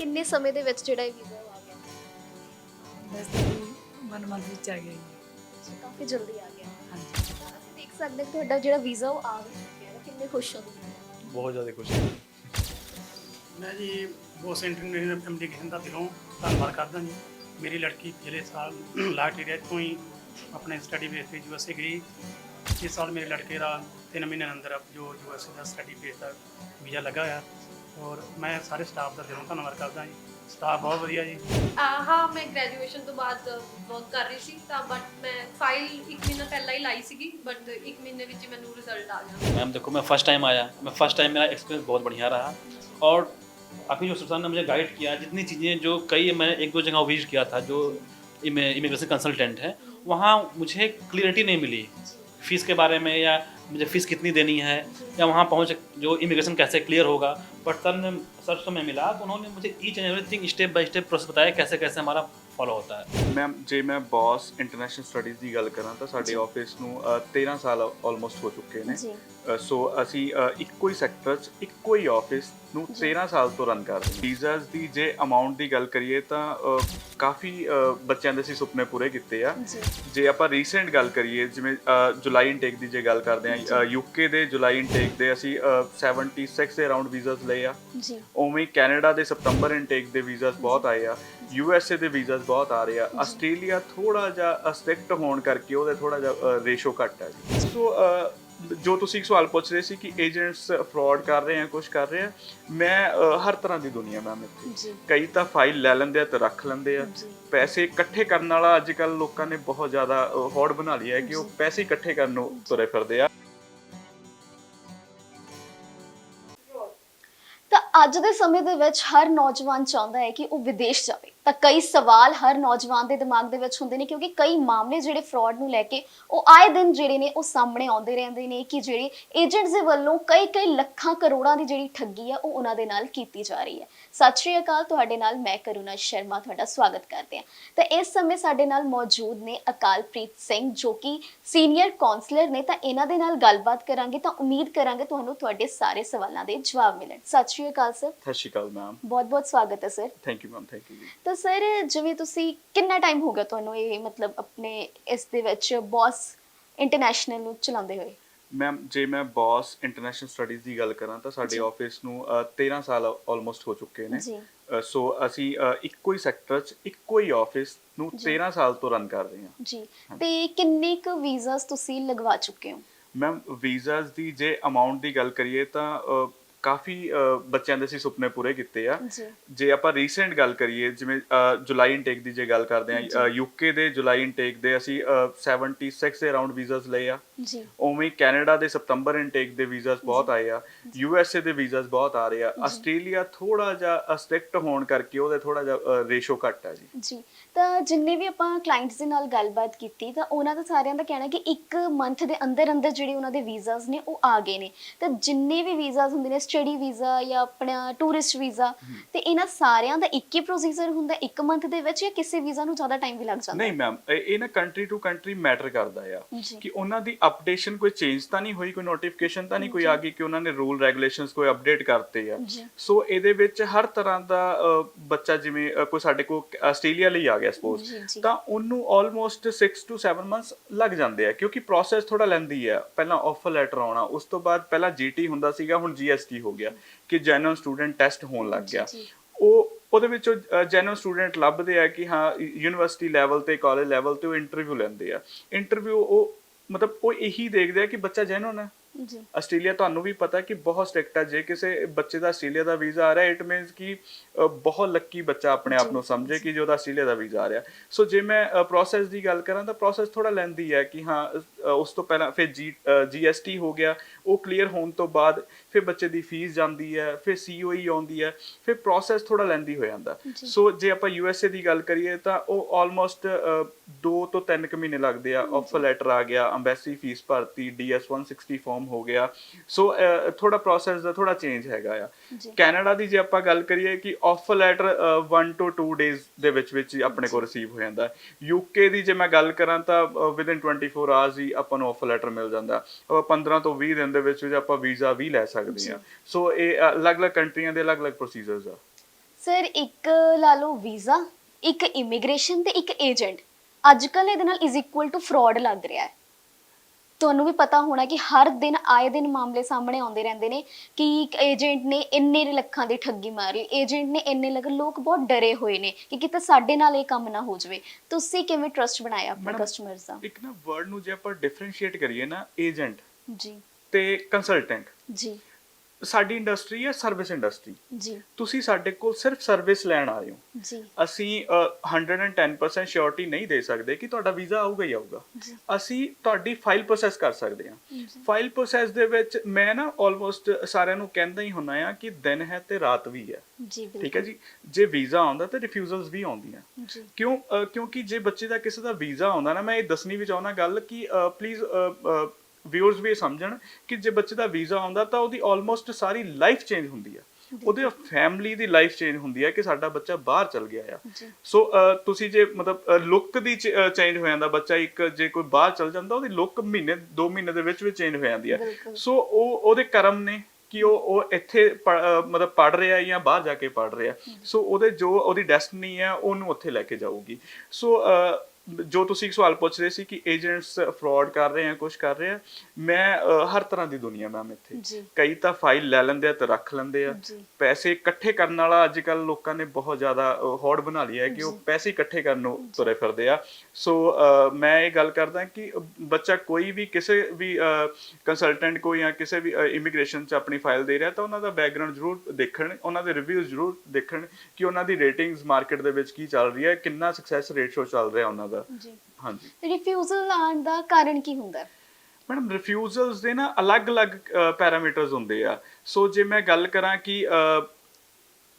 ਕਿੰਨੇ ਸਮੇਂ ਦੇ ਵਿੱਚ ਜਿਹੜਾ ਇਹ ਵੀਜ਼ਾ ਆ ਗਿਆ? ਵੈਸੇ ਵਨ ਮੰਥ ਵਿੱਚ ਆ ਗਿਆ ਜੀ। ਕਾਫੀ ਜਲਦੀ ਆ ਗਿਆ। ਹਾਂਜੀ। ਅਸੀਂ ਦੇਖ ਸਕਦੇ ਹਾਂ ਤੁਹਾਡਾ ਜਿਹੜਾ ਵੀਜ਼ਾ ਉਹ ਆ ਵੀ ਚੁੱਕਿਆ ਹੈ। ਕਿੰਨੇ ਖੁਸ਼ ਹੋ ਤੁਸੀਂ? ਬਹੁਤ ਜ਼ਿਆਦਾ ਖੁਸ਼ ਮੈਂ ਜੀ ਬੋਸ ਇੰਟਰਨੈਸ਼ਨਲ ਕਮਿਊਨੀਕੇਸ਼ਨ ਦਾ ਦਿਲੋਂ ਧੰਨਵਾਦ ਕਰਦਾ ਜੀ। ਮੇਰੀ ਲੜਕੀ ਪਿਛਲੇ ਸਾਲ ਲਾਸਟ ਏਰੀਆ ਤੋਂ ਹੀ ਆਪਣੇ ਸਟੱਡੀ ਬੇਸ ਤੇ ਯੂਐਸਏ ਗਈ ਇਸ ਸਾਲ ਮੇਰੇ ਲੜਕੇ ਦਾ 3 ਮਹੀਨੇ ਅੰਦਰ ਜੋ ਯੂਐਸਏ ਦਾ ਸਟੱਡੀ ਬੇਸ ਦਾ ਵੀਜ਼ਾ ਲੱਗਾ ਹੋਇਆ। ਔਰ ਮੈਂ ਸਾਰੇ ਸਟਾਫ ਦਾ ਦਿਲੋਂ ਧੰਨਵਾਦ ਕਰਦਾ ਜੀ ਸਟਾਫ ਬਹੁਤ ਵਧੀਆ ਜੀ ਅਹ ਹਾਂ ਮੈਂ ਗ੍ਰੈਜੂਏਸ਼ਨ ਤੋਂ ਬਾਅਦ ਵਰਕ ਕਰ ਰਹੀ ਸੀ ਤਾਂ ਬਟ ਮੈਂ ਫਾਈਲ ਇੱਕ ਮਹੀਨਾ ਪਹਿਲਾਂ ਹੀ ਲਾਈ ਸੀਗੀ ਬਟ ਇੱਕ ਮਹੀਨੇ ਵਿੱਚ ਹੀ ਮੈਨੂੰ ਰਿਜ਼ਲਟ ਆ ਗਿਆ मैम देखो मैं फर्स्ट टाइम आया मैं फर्स्ट टाइम मेरा एक्सपीरियंस बहुत बढ़िया रहा और आपकी जो सर ने मुझे गाइड किया जितनी चीज़ें जो कई मैंने एक दो जगह विजिट किया था जो इमिग्रेशन कंसल्टेंट है वहाँ मुझे क्लियरिटी नहीं मिली फ़ीस के बारे में या मुझे फ़ीस कितनी देनी है या वहाँ पहुँच जो इमिग्रेशन कैसे क्लियर होगा बट सर ने सर से मैं मिला तो उन्होंने मुझे each and everything step by step process बताया कैसे कैसे हमारा फॉलो होता है ਮੈਮ ਜੇ ਮੈਂ ਬੌਸ ਇੰਟਰਨੈਸ਼ਨਲ ਸਟੱਡੀਜ਼ ਦੀ ਗੱਲ ਕਰਾਂ ਤਾਂ ਸਾਡੇ ਆਫਿਸ ਨੂੰ ਅ, 13 ਸਾਲ ਆਲਮੋਸਟ ਹੋ ਚੁੱਕੇ ਨੇ ਜੀ ਅ, ਸੋ ਅਸੀਂ ਅ, ਇੱਕੋ ਹੀ ਸੈਕਟਰ 'ਚ ਇੱਕੋ ਹੀ ਆਫਿਸ ਨੂੰ 13 ਸਾਲ ਤੋਂ ਰਨ ਕਰ ਰਹੇ ਹਾਂ ਵੀਜ਼ਾਸ ਦੀ ਜੇ ਅਮਾਉਂਟ ਦੀ ਗੱਲ ਕਰੀਏ ਤਾਂ ਅ, ਕਾਫੀ ਅ, ਬੱਚਿਆਂ ਦੇ ਅਸੀਂ ਸੁਪਨੇ ਪੂਰੇ ਕੀਤੇ ਆ ਜੀ ਜੇ ਆਪਾਂ ਰੀਸੈਂਟ ਗੱਲ ਕਰੀਏ ਜਿਵੇਂ ਅ, ਜੁਲਾਈ ਇਨਟੇਕ ਦੀ ਜੇ ਗੱਲ ਕਰਦੇ ਆ ਯੂਕੇ ਦੇ ਜੁਲਾਈ ਇਨਟੇਕ ਦੇ ਅਸੀਂ ਅ, 76 ਦੇ ਅਰਾਊਂਡ ਵੀਜ਼ਾਸ ਲਏ ਆ ਜੀ ਉਵੇਂ ਹੀ ਕੈਨੇਡਾ ਦੇ ਸਤੰਬਰ ਇਨਟੇਕ ਦੇ ਵੀਜ਼ਾਸ ਬਹੁਤ ਆਏ ਆ ਯੂ ਐਸ ਏ ਦੇ ਵੀਜ਼ਾਸ ਬਹੁਤ ਆ ਰਹੇ ਆ। ਆਸਟ੍ਰੇਲੀਆ ਥੋੜਾ ਜਿਹਾ ਸਟ੍ਰਿਕਟ ਹੋਣ ਕਰਕੇ ਉਹਦੇ ਥੋੜਾ ਜਿਹਾ ਰੇਸ਼ੋ ਘੱਟ ਹੈ ਜੀ। ਸੋ ਜੋ ਤੁਸੀਂ ਇੱਕ ਸਵਾਲ ਪੁੱਛ ਰਹੇ ਸੀ ਕਿ ਏਜੰਟਸ ਫਰਾਡ ਕਰ ਰਹੇ ਆ ਕੁਝ ਕਰ ਰਹੇ ਆ ਮੈਂ ਹਰ ਤਰ੍ਹਾਂ ਦੀ ਦੁਨੀਆ ਇੱਥੇ। ਜੀ। ਕਈ ਤਾਂ ਫਾਈਲ ਲੈ ਲੈਂਦੇ ਆ ਤੇ ਰੱਖ ਲੈਂਦੇ ਆ। ਪੈਸੇ ਇਕੱਠੇ ਕਰਨ ਵਾਲਾ ਅੱਜ ਕੱਲ ਲੋਕਾਂ ਨੇ ਬਹੁਤ ਜ਼ਿਆਦਾ ਹੌੜ ਬਣਾ ਲਿਆ ਹੈ ਕਿ ਉਹ ਪੈਸੇ ਇਕੱਠੇ ਕਰਨ ਨੂੰ ਤੁਰੇ ਫਿਰਦੇ ਆ। ਤਾਂ ਅੱਜ ਦੇ ਸਮੇਂ ਦੇ ਵਿੱਚ ਹਰ ਨੌਜਵਾਨ ਚਾਹੁੰਦਾ ਹੈ ਕਿ ਉਹ ਵਿਦੇਸ਼ ਜਾਵੇ। ਤਾਂ ਕਈ ਸਵਾਲ ਹਰ ਨੌਜਵਾਨ ਦੇ ਦਿਮਾਗ ਦੇ ਵਿੱਚ ਹੁੰਦੇ ਨੇ ਕਿਉਂਕਿ ਕਈ ਮਾਮਲੇ ਜਿਹੜੇ ਫਰਾਡ ਨੂੰ ਲੈ ਕੇ ਉਹ ਆਏ ਦਿਨ ਜਿਹੜੇ ਨੇ ਉਹ ਸਾਹਮਣੇ ਆਉਂਦੇ ਰਹਿੰਦੇ ਨੇ ਕਿ ਜਿਹੜੇ ਏਜੰਟਸ ਦੇ ਵੱਲੋਂ ਕਈ ਕਈ ਲੱਖਾਂ ਕਰੋੜਾਂ ਦੀ ਜਿਹੜੀ ਠੱਗੀ ਆ ਉਹ ਉਹਨਾਂ ਦੇ ਨਾਲ ਕੀਤੀ ਜਾ ਰਹੀ ਹੈ। ਸਤਿ ਸ਼੍ਰੀ ਅਕਾਲ ਤੁਹਾਡੇ ਨਾਲ ਮੈਂ ਕਰੁਣਾ ਸ਼ਰਮਾ ਤੁਹਾਡਾ ਸਵਾਗਤ ਕਰਦੇ ਹਾਂ। ਤਾਂ ਇਸ ਸਮੇਂ ਸਾਡੇ ਨਾਲ ਮੌਜੂਦ ਨੇ ਅਕਾਲਪ੍ਰੀਤ ਸਿੰਘ ਜੋ ਕਿ ਸੀਨੀਅਰ ਕਾਉਂਸਲਰ ਨੇ ਤਾਂ ਇਹਨਾਂ ਦੇ ਨਾਲ ਗੱਲਬਾਤ ਕਰਾਂਗੇ ਤਾਂ ਉਮੀਦ ਕਰਾਂਗੇ ਤੁਹਾਨੂੰ ਤੁਹਾਡੇ ਸਾਰੇ ਸਵਾਲਾਂ ਦੇ ਜਵਾਬ ਮਿਲਣ। ਸਤਿ ਸ਼੍ਰੀ ਅਕਾਲ ਸਰ। ਸਤਿ ਸ਼੍ਰੀ ਅਕਾਲ ਮੈਮ ਬਹੁਤ ਬਹੁਤ ਸਵਾਗਤ ਹੈ sir. Thank you ma'am thank you ਤਾਂ ਸਰ ਜਿਵੇਂ ਤੁਸੀਂ ਕਿੰਨਾ ਟਾਈਮ ਹੋ ਗਿਆ ਤੁਹਾਨੂੰ ਇਹ ਮਤਲਬ ਆਪਣੇ ਇਸ ਦੇ ਵਿੱਚ ਬੌਸ ਇੰਟਰਨੈਸ਼ਨਲ ਨੂੰ ਚਲਾਉਂਦੇ ਹੋਏ? ਮੈਮ ਜੇ ਮੈਂ ਬੌਸ ਇੰਟਰਨੈਸ਼ਨਲ ਸਟੱਡੀਜ਼ ਦੀ ਗੱਲ ਕਰਾਂ ਤਾਂ ਸਾਡੇ। ਆਫਿਸ ਨੂੰ ਅ, 13 ਸਾਲ ਆਲਮੋਸਟ ਹੋ ਚੁੱਕੇ ਨੇ। ਜੀ। ਅ, ਸੋ ਅਸੀਂ ਅ, ਇੱਕੋ ਹੀ ਸੈਕਟਰ 'ਚ ਇੱਕੋ ਹੀ ਆਫਿਸ ਨੂੰ ਜੀ। 13 ਸਾਲ ਤੋਂ ਰਨ ਕਰ ਰਹੇ ਹਾਂ। ਜੀ। ਤੇ ਕਿੰਨੇ ਕੁ ਵੀਜ਼ਾਸ ਤੁਸੀਂ ਲਗਵਾ ਚੁੱਕੇ ਹੋ? ਮੈਮ ਵੀਜ਼ਾਸ ਦੀ ਜੇ ਅਮਾਉਂਟ ਦੀ ਗੱਲ ਕਰੀਏ ਤਾਂ ਅ, ਕਾਫੀ ਬੱਚਿਆਂ ਦੇ ਅਸੀਂ ਸੁਪਨੇ ਪੂਰੇ ਕੀਤੇ ਆ। ਜੀ। ਆਪਾਂ ਰੀਸੈਂਟ ਗੱਲ ਕਰੀਏ ਜਿਵੇਂ ਜੁਲਾਈ ਇਨਟੇਕ ਦੀ ਜੇ ਗੱਲ ਕਰਦੇ ਆ ਯੂਕੇ ਦੇ ਜੁਲਾਈ ਇਨਟੇਕ ਦੇ ਅਸੀਂ ਅ, 76 ਦੇ ਅਰਾਊਂਡ ਵੀਜ਼ਾਸ ਲਏ ਆ। ਜੀ। ਉਵੇਂ ਕੈਨੇਡਾ ਦੇ ਸਤੰਬਰ ਇਨਟੇਕ ਦੇ ਵੀਜ਼ਾਸ ਬਹੁਤ ਆਏ ਆ। ਯੂ ਐਸ ਏ ਦੇ ਵੀਜ਼ਾਸ ਬਹੁਤ ਆ ਰਹੇ ਆ। ਆਸਟ੍ਰੇਲੀਆ ਥੋੜਾ ਜਿਹਾ ਸਟ੍ਰਿਕਟ ਹੋਣ ਕਰਕੇ ਉਹਦੇ ਥੋੜਾ ਜਿਹਾ ਰੇਸ਼ੋ ਘੱਟ ਹੈ ਜੀ। ਜੀ। ਤਾਂ ਜਿੰਨੇ ਵੀ ਆਪਾਂ ਕਲਾਇੰਟਸ ਦੇ ਨਾਲ ਗੱਲਬਾਤ ਕੀਤੀ ਤਾਂ ਉਹਨਾਂ ਦਾ ਸਾਰਿਆਂ ਦਾ ਕਹਿਣਾ ਕਿ ਇੱਕ ਮੰਥ ਦੇ ਅੰਦਰ ਅੰਦਰ ਜਿਹੜੇ ਉਹਨਾਂ ਦੇ ਵੀਜ਼ਾਸ ਨੇ ਉਹ ਆ ਗਏ ਨੇ। ਤਾਂ ਜਿੰਨੇ ਵੀ ਵੀਜ਼ਾਸ ਹੁੰਦੇ ਨੇ ਸਟੱਡੀ ਵੀਜ਼ਾ ਜਾਂ ਆਪਣਾ ਟੂਰਿਸਟ ਵੀਜ਼ਾ ਤੇ ਇਹਨਾਂ ਸਾਰਿਆਂ ਦਾ ਇੱਕ ਹੀ ਪ੍ਰੋਸੀਜਰ ਹੁੰਦਾ ਇੱਕ ਮੰਥ ਦੇ ਵਿੱਚ ਜਾਂ ਕਿਸੇ ਵੀਜ਼ਾ ਨੂੰ ਜ਼ਿਆਦਾ ਟਾਈਮ ਵੀ ਲੱਗ ਜਾਂਦਾ ਨਹੀਂ ਮੈਮ ਇਹ ਨਾ ਕੰਟਰੀ ਟੂ ਕੰਟਰੀ ਮੈਟਰ ਕਰਦਾ ਆ। ਕਿ ਉਹਨਾਂ ਦੀ ਅਪਡੇਸ਼ਨ ਕੋਈ ਚੇਂਜ ਤਾਂ ਨਹੀਂ ਹੋਈ ਕੋਈ ਨੋਟੀਫਿਕੇਸ਼ਨ ਤਾਂ ਨਹੀਂ ਕੋਈ ਆ ਗਈ ਕਿ ਉਹਨਾਂ ਨੇ ਰੂਲ ਰੈਗੂਲੇਸ਼ਨਸ ਕੋਈ ਅਪਡੇਟ ਕਰਤੇ ਆ। ਸੋ ਇਹਦੇ ਵਿੱਚ ਹਰ ਤਰ੍ਹਾਂ ਦਾ ਬੱਚਾ ਜਿਵੇਂ ਕੋਈ ਸਾਡੇ ਕੋਲ ਆਸਟ੍ਰੇਲੀਆ ਲਈ ਆ ਗਿਆ ਸਪੋਜ਼। ਤਾਂ ਉਹਨੂੰ ਆਲਮੋਸਟ 6 ਟੂ 7 ਮੰਥਸ ਲੱਗ ਜਾਂਦੇ ਆ ਕਿਉਂਕਿ ਪ੍ਰੋਸੈਸ ਥੋੜਾ ਲੈਂਦੀ ਆ ਪਹਿਲਾਂ ਆਫਰ ਲੈਟਰ ਆਉਣਾ ਉਸ ਤੋਂ ਬਾਅਦ ਪਹਿਲਾਂ ਜੀਟੀ ਹੁੰਦਾ ਸੀਗਾ ਹੁਣ ਜੀਐਸਟੀ ਹੋ ਗਿਆ ਕਿ ਜੈਨੂਅਲ ਸਟੂਡੈਂਟ ਟੈਸਟ ਹੋਣ ਲੱਗ ਗਿਆ। ਉਹ ਉਹਦੇ ਵਿੱਚੋਂ ਜੈਨੂਅਲ ਸਟੂਡੈਂਟ ਲੱਭਦੇ ਆ ਕਿ ਹਾਂ ਯੂਨੀਵਰਸਿਟੀ ਲੈਵਲ ਤੇ ਕਾਲਜ ਲੈਵਲ ਤੇ ਉਹ ਇੰਟਰਵਿਊ ਲੈਂਦੇ ਆ। ਇੰਟਰਵਿਊ ਉਹ ਮਤਲਬ ਉਹ ਇਹੀ ਦੇਖਦੇ ਆ ਕਿ ਬੱਚਾ ਜੈਨੂਅਲ ਹੈ ਜੀ। ਆਸਟ੍ਰੇਲੀਆ ਤੁਹਾਨੂੰ ਵੀ ਪਤਾ ਕਿ ਬਹੁਤ ਸਟ੍ਰਿਕਟ ਹੈ ਜੇ ਕਿਸੇ ਬੱਚੇ ਦਾ ਆਸਟ੍ਰੇਲੀਆ ਦਾ ਵੀਜ਼ਾ ਆ ਰਿਹਾ ਇਟ ਮੀਨਸ ਕਿ ਬਹੁਤ ਲੱਕੀ ਬੱਚਾ ਆਪਣੇ ਆਪ ਨੂੰ ਸਮਝੇ ਕਿ ਜੋ ਦਾ ਆਸਟ੍ਰੇਲੀਆ ਦਾ ਵੀਜ਼ਾ ਆ ਰਿਹਾ। ਸੋ ਜੇ ਮੈਂ ਪ੍ਰੋਸੈਸ ਦੀ ਗੱਲ ਕਰਾਂ ਤਾਂ ਪ੍ਰੋਸੈਸ ਥੋੜਾ ਲੈਂਦੀ ਹੈ ਕਿ ਹਾਂ ਉਸ ਤੋਂ ਪਹਿਲਾਂ ਫਿਰ ਜੀ ਜੀਐਸਟੀ ਹੋ ਗਿਆ। ਉਹ ਕਲੀਅਰ ਹੋਣ ਤੋਂ ਬਾਅਦ ਫਿਰ ਬੱਚੇ ਦੀ ਫੀਸ ਜਾਂਦੀ ਹੈ ਫਿਰ ਸੀਓਈ ਆਉਂਦੀ ਹੈ ਫਿਰ ਪ੍ਰੋਸੈਸ ਥੋੜਾ ਲੈਂਦੀ ਹੋ ਜਾਂਦਾ। ਸੋ ਜੇ ਆਪਾਂ ਯੂਐਸਏ ਦੀ ਗੱਲ ਕਰੀਏ ਤਾਂ ਉਹ ਆਲਮੋਸਟ 2 ਤੋਂ 3 ਕੁ ਮਹੀਨੇ ਲੱਗਦੇ ਆ। ਆਫਰ ਲੈਟਰ ਆ ਗਿਆ ਐਮਬੈਸੀ ਫੀਸ ਭਰਤੀ ਡੀਐਸ 160 ਫਾਰਮ ਹੋ ਗਿਆ। ਸੋ ਥੋੜਾ ਪ੍ਰੋਸੈਸ ਦਾ ਥੋੜਾ ਚੇਂਜ ਹੈਗਾ ਆ। ਕੈਨੇਡਾ ਦੀ ਜੇ ਆਪਾਂ ਗੱਲ ਕਰੀਏ ਕਿ ਆਫਰ ਲੈਟਰ 1 ਤੋਂ 2 ਡੇਜ਼ ਦੇ ਵਿੱਚ ਵਿੱਚ ਆਪਣੇ ਕੋਲ ਰਿਸੀਵ ਹੋ ਜਾਂਦਾ। ਯੂਕੇ ਦੀ ਜੇ ਮੈਂ ਗੱਲ ਕਰਾਂ ਤਾਂ ਵਿਦਿਨ 24 ਆਵਰਸ ਹੀ ਆਪਾਂ ਨੂੰ ਆਫਰ ਲੈਟਰ ਮਿਲ ਜਾਂਦਾ। ਆਪਾਂ 15 ਤੋਂ 20 ਦਿਨ ਦੇ ਵਿੱਚ ਵਿੱਚ ਆਪਾਂ ਵੀਜ਼ਾ ਵੀ ਲੈ ਸਕਦੇ ਆ ਸੋ ਇਹ ਅਲੱਗ-ਅਲੱਗ ਕੰਟਰੀਆਂ ਦੇ ਅਲੱਗ-ਅਲੱਗ ਪ੍ਰੋਸੀਜਰਸ ਆ। ਸਰ ਇੱਕ ਲਾ ਲਓ ਵੀਜ਼ਾ ਇੱਕ ਇਮੀਗ੍ਰੇਸ਼ਨ ਤੇ ਇੱਕ ਏਜੰਟ ਅੱਜ ਕੱਲ ਇਹਦੇ ਨਾਲ ਇਜ਼ ਇਕੁਅਲ ਟੂ ਫਰਾਡ ਲੱਗ ਰਿਹਾ ਹੈ। ਤੁਹਾਨੂੰ ਵੀ ਪਤਾ ਹੋਣਾ ਕਿ ਹਰ ਦਿਨ ਆਏ ਦਿਨ ਮਾਮਲੇ ਸਾਹਮਣੇ ਆਉਂਦੇ ਰਹਿੰਦੇ ਨੇ ਕਿ ਇੱਕ ਏਜੰਟ ਨੇ ਇੰਨੇ ਲੱਖਾਂ ਦੀ ਠੱਗੀ ਮਾਰੀ ਏਜੰਟ ਨੇ ਇੰਨੇ ਲੱਖ ਲੋਕ ਬਹੁਤ ਡਰੇ ਹੋਏ ਨੇ ਕਿ ਕਿਤੇ ਸਾਡੇ ਨਾਲ ਇਹ ਕੰਮ ਨਾ ਹੋ ਜਾਵੇ। ਤੁਸੀਂ ਕਿਵੇਂ ਟਰਸਟ ਬਣਾਇਆ ਆਪਣੇ Madam, ਕਸਟਮਰਸ ਦਾ? ਇੱਕ ਨਾ ਵਰਡ ਨੂੰ ਜੇ ਆਪਾਂ ਡਿਫਰੈਂਸ਼ੀਏਟ ਕਰੀਏ ਨਾ ਏਜੰਟ ਜੀ। ਤੇ ਕੰਸਲਟੈਂਟ ਜੀ। ਸਾਡੀ ਇੰਡਸਟਰੀ ਹੈ ਸਰਵਿਸ ਇੰਡਸਟਰੀ। ਜੀ। ਤੁਸੀਂ ਸਾਡੇ ਕੋਲ ਸਿਰਫ ਸਰਵਿਸ ਲੈਣ ਆ ਰਹੇ ਹੋ। ਜੀ। ਅਸੀਂ ਅ, 110% ਸ਼ੋਰਟੀ ਨਹੀਂ ਦੇ ਸਕਦੇ ਕਿ ਤੁਹਾਡਾ ਵੀਜ਼ਾ ਆਊਗਾ ਹੀ ਆਊਗਾ। ਜੀ। ਅਸੀਂ ਤੁਹਾਡੀ ਫਾਈਲ ਪ੍ਰੋਸੈਸ ਕਰ ਸਕਦੇ ਹਾਂ। ਫਾਈਲ ਪ੍ਰੋਸੈਸ ਦੇ ਵਿੱਚ ਮੈਂ ਨਾ ਆਲਮੋਸਟ ਸਾਰਿਆਂ ਨੂੰ ਕਹਿੰਦਾ ਹੀ ਹੁੰਨਾ ਆ ਕਿ ਦਿਨ ਹੈ ਤੇ ਰਾਤ ਵੀ ਹੈ। ਜੀ ਠੀਕ ਹੈ ਜੀ? ਜੇ ਵੀਜ਼ਾ ਆਉਂਦਾ ਤੇ ਰਿਫਿਊਜ਼ਲਸ ਵੀ ਆਉਂਦੀਆਂ। ਜੀ। ਕਿਉਂ ਕਿਉਂਕਿ ਜੇ ਬੱਚੇ ਦਾ ਕਿਸੇ ਦਾ ਵੀਜ਼ਾ ਆਉਂਦਾ ਨਾ ਮੈਂ ਇਹ ਦੱਸਣੀ ਵੀ ਚਾਹੁੰਦਾ ਗੱਲ ਕਿ ਪਲੀਜ਼ ਵਿਊਅਰਸ ਵੀ ਸਮਝਣ ਕਿ ਜੇ ਬੱਚੇ ਦਾ ਵੀਜ਼ਾ ਆਉਂਦਾ ਤਾਂ ਉਹਦੀ ਆਲਮੋਸਟ ਸਾਰੀ ਲਾਈਫ ਚੇਂਜ ਹੁੰਦੀ ਆ ਉਹਦੇ ਫੈਮਿਲੀ ਦੀ ਲਾਈਫ ਚੇਂਜ ਹੁੰਦੀ ਹੈ ਕਿ ਸਾਡਾ ਬੱਚਾ ਬਾਹਰ ਚਲ ਗਿਆ ਆ। ਸੋ ਤੁਸੀਂ ਜੇ ਮਤਲਬ ਲੁੱਕ ਦੀ ਚੇਂਜ ਹੋ ਜਾਂਦਾ ਬੱਚਾ ਇੱਕ ਜੇ ਕੋਈ ਬਾਹਰ ਚਲ ਜਾਂਦਾ ਉਹਦੀ ਲੁੱਕ ਮਹੀਨੇ 2 ਮਹੀਨੇ ਦੇ ਵਿੱਚ ਵਿੱਚ ਚੇਂਜ ਹੋ ਜਾਂਦੀ ਹੈ। ਸੋ ਉਹ ਉਹਦੇ ਕਰਮ ਨੇ ਕਿ ਉਹ ਉਹ ਇੱਥੇ ਮਤਲਬ ਪੜ ਰਿਹਾ ਜਾਂ ਬਾਹਰ ਜਾ ਕੇ ਪੜ ਰਿਹਾ ਸੋ ਉਹਦੇ ਜੋ ਉਹਦੀ ਡੈਸਟਨੀ ਹੈ ਉਹਨੂੰ ਉੱਥੇ ਲੈ ਕੇ ਜਾਊਗੀ। ਸੋ ਜੋ ਤੁਸੀਂ ਇੱਕ ਸਵਾਲ ਪੁੱਛ ਰਹੇ ਸੀ ਕਿ ਏਜੰਟਸ ਫਰਾਡ ਕਰ ਰਹੇ ਆ ਕੁਝ ਕਰ ਰਹੇ ਆ ਮੈਂ ਹਰ ਤਰ੍ਹਾਂ ਦੀ ਦੁਨੀਆ ਮੈਮ ਇੱਥੇ। ਜੀ। ਕਈ ਤਾਂ ਫਾਈਲ ਲੈ ਲੈਂਦੇ ਆ ਤੇ ਰੱਖ ਲੈਂਦੇ ਆ। ਜੀ। ਪੈਸੇ ਇਕੱਠੇ ਕਰਨ ਵਾਲਾ ਅੱਜ ਕੱਲ ਲੋਕਾਂ ਨੇ ਬਹੁਤ ਜ਼ਿਆਦਾ ਹੌੜ ਬਣਾ ਲਿਆ ਹੈ ਕਿ ਉਹ ਪੈਸੇ ਇਕੱਠੇ ਕਰਨ ਨੂੰ ਤੁਰੇ ਫਿਰਦੇ ਆ। ਸੋ ਮੈਂ ਇਹ ਗੱਲ ਕਰਦਾ ਕਿ ਬੱਚਾ ਕੋਈ ਵੀ ਕਿਸੇ ਵੀ ਕੰਸਲਟੈਂਟ ਕੋਈ ਜਾਂ ਕਿਸੇ ਵੀ ਇਮੀਗ੍ਰੇਸ਼ਨ 'ਚ ਆਪਣੀ ਫਾਈਲ ਦੇ ਰਿਹਾ ਤਾਂ ਉਹਨਾਂ ਦਾ ਬੈਕਗ੍ਰਾਉਂਡ ਜ਼ਰੂਰ ਦੇਖਣ ਉਹਨਾਂ ਦੇ ਰਿਵਿਊਜ਼ ਜ਼ਰੂਰ ਦੇਖਣ ਕਿ ਉਹਨਾਂ ਦੀ ਰੇਟਿੰਗਸ ਮਾਰਕੀਟ ਦੇ ਵਿੱਚ ਕੀ ਚੱਲ ਰਹੀ ਹੈ ਕਿੰਨਾ ਸਕਸੈਸ ਰੇਸ਼ੋ ਚੱਲ ਰਿਹਾ ਉਹਨਾਂ ਦਾ। ਜੀ। ਹਾਂਜੀ। ਰਿਫਿਊਜ਼ਲ ਆਉਣ ਦਾ ਕਾਰਨ ਕੀ ਹੁੰਦਾ? ਹੈ ਮੈਡਮ ਰਿਫਿਊਜ਼ਲਸ ਦੇ ਨਾ ਅਲੱਗ-ਅਲੱਗ ਪੈਰਾਮੀਟਰਸ ਹੁੰਦੇ ਆ। ਸੋ ਜੇ ਮੈਂ ਗੱਲ ਕਰਾਂ ਕਿ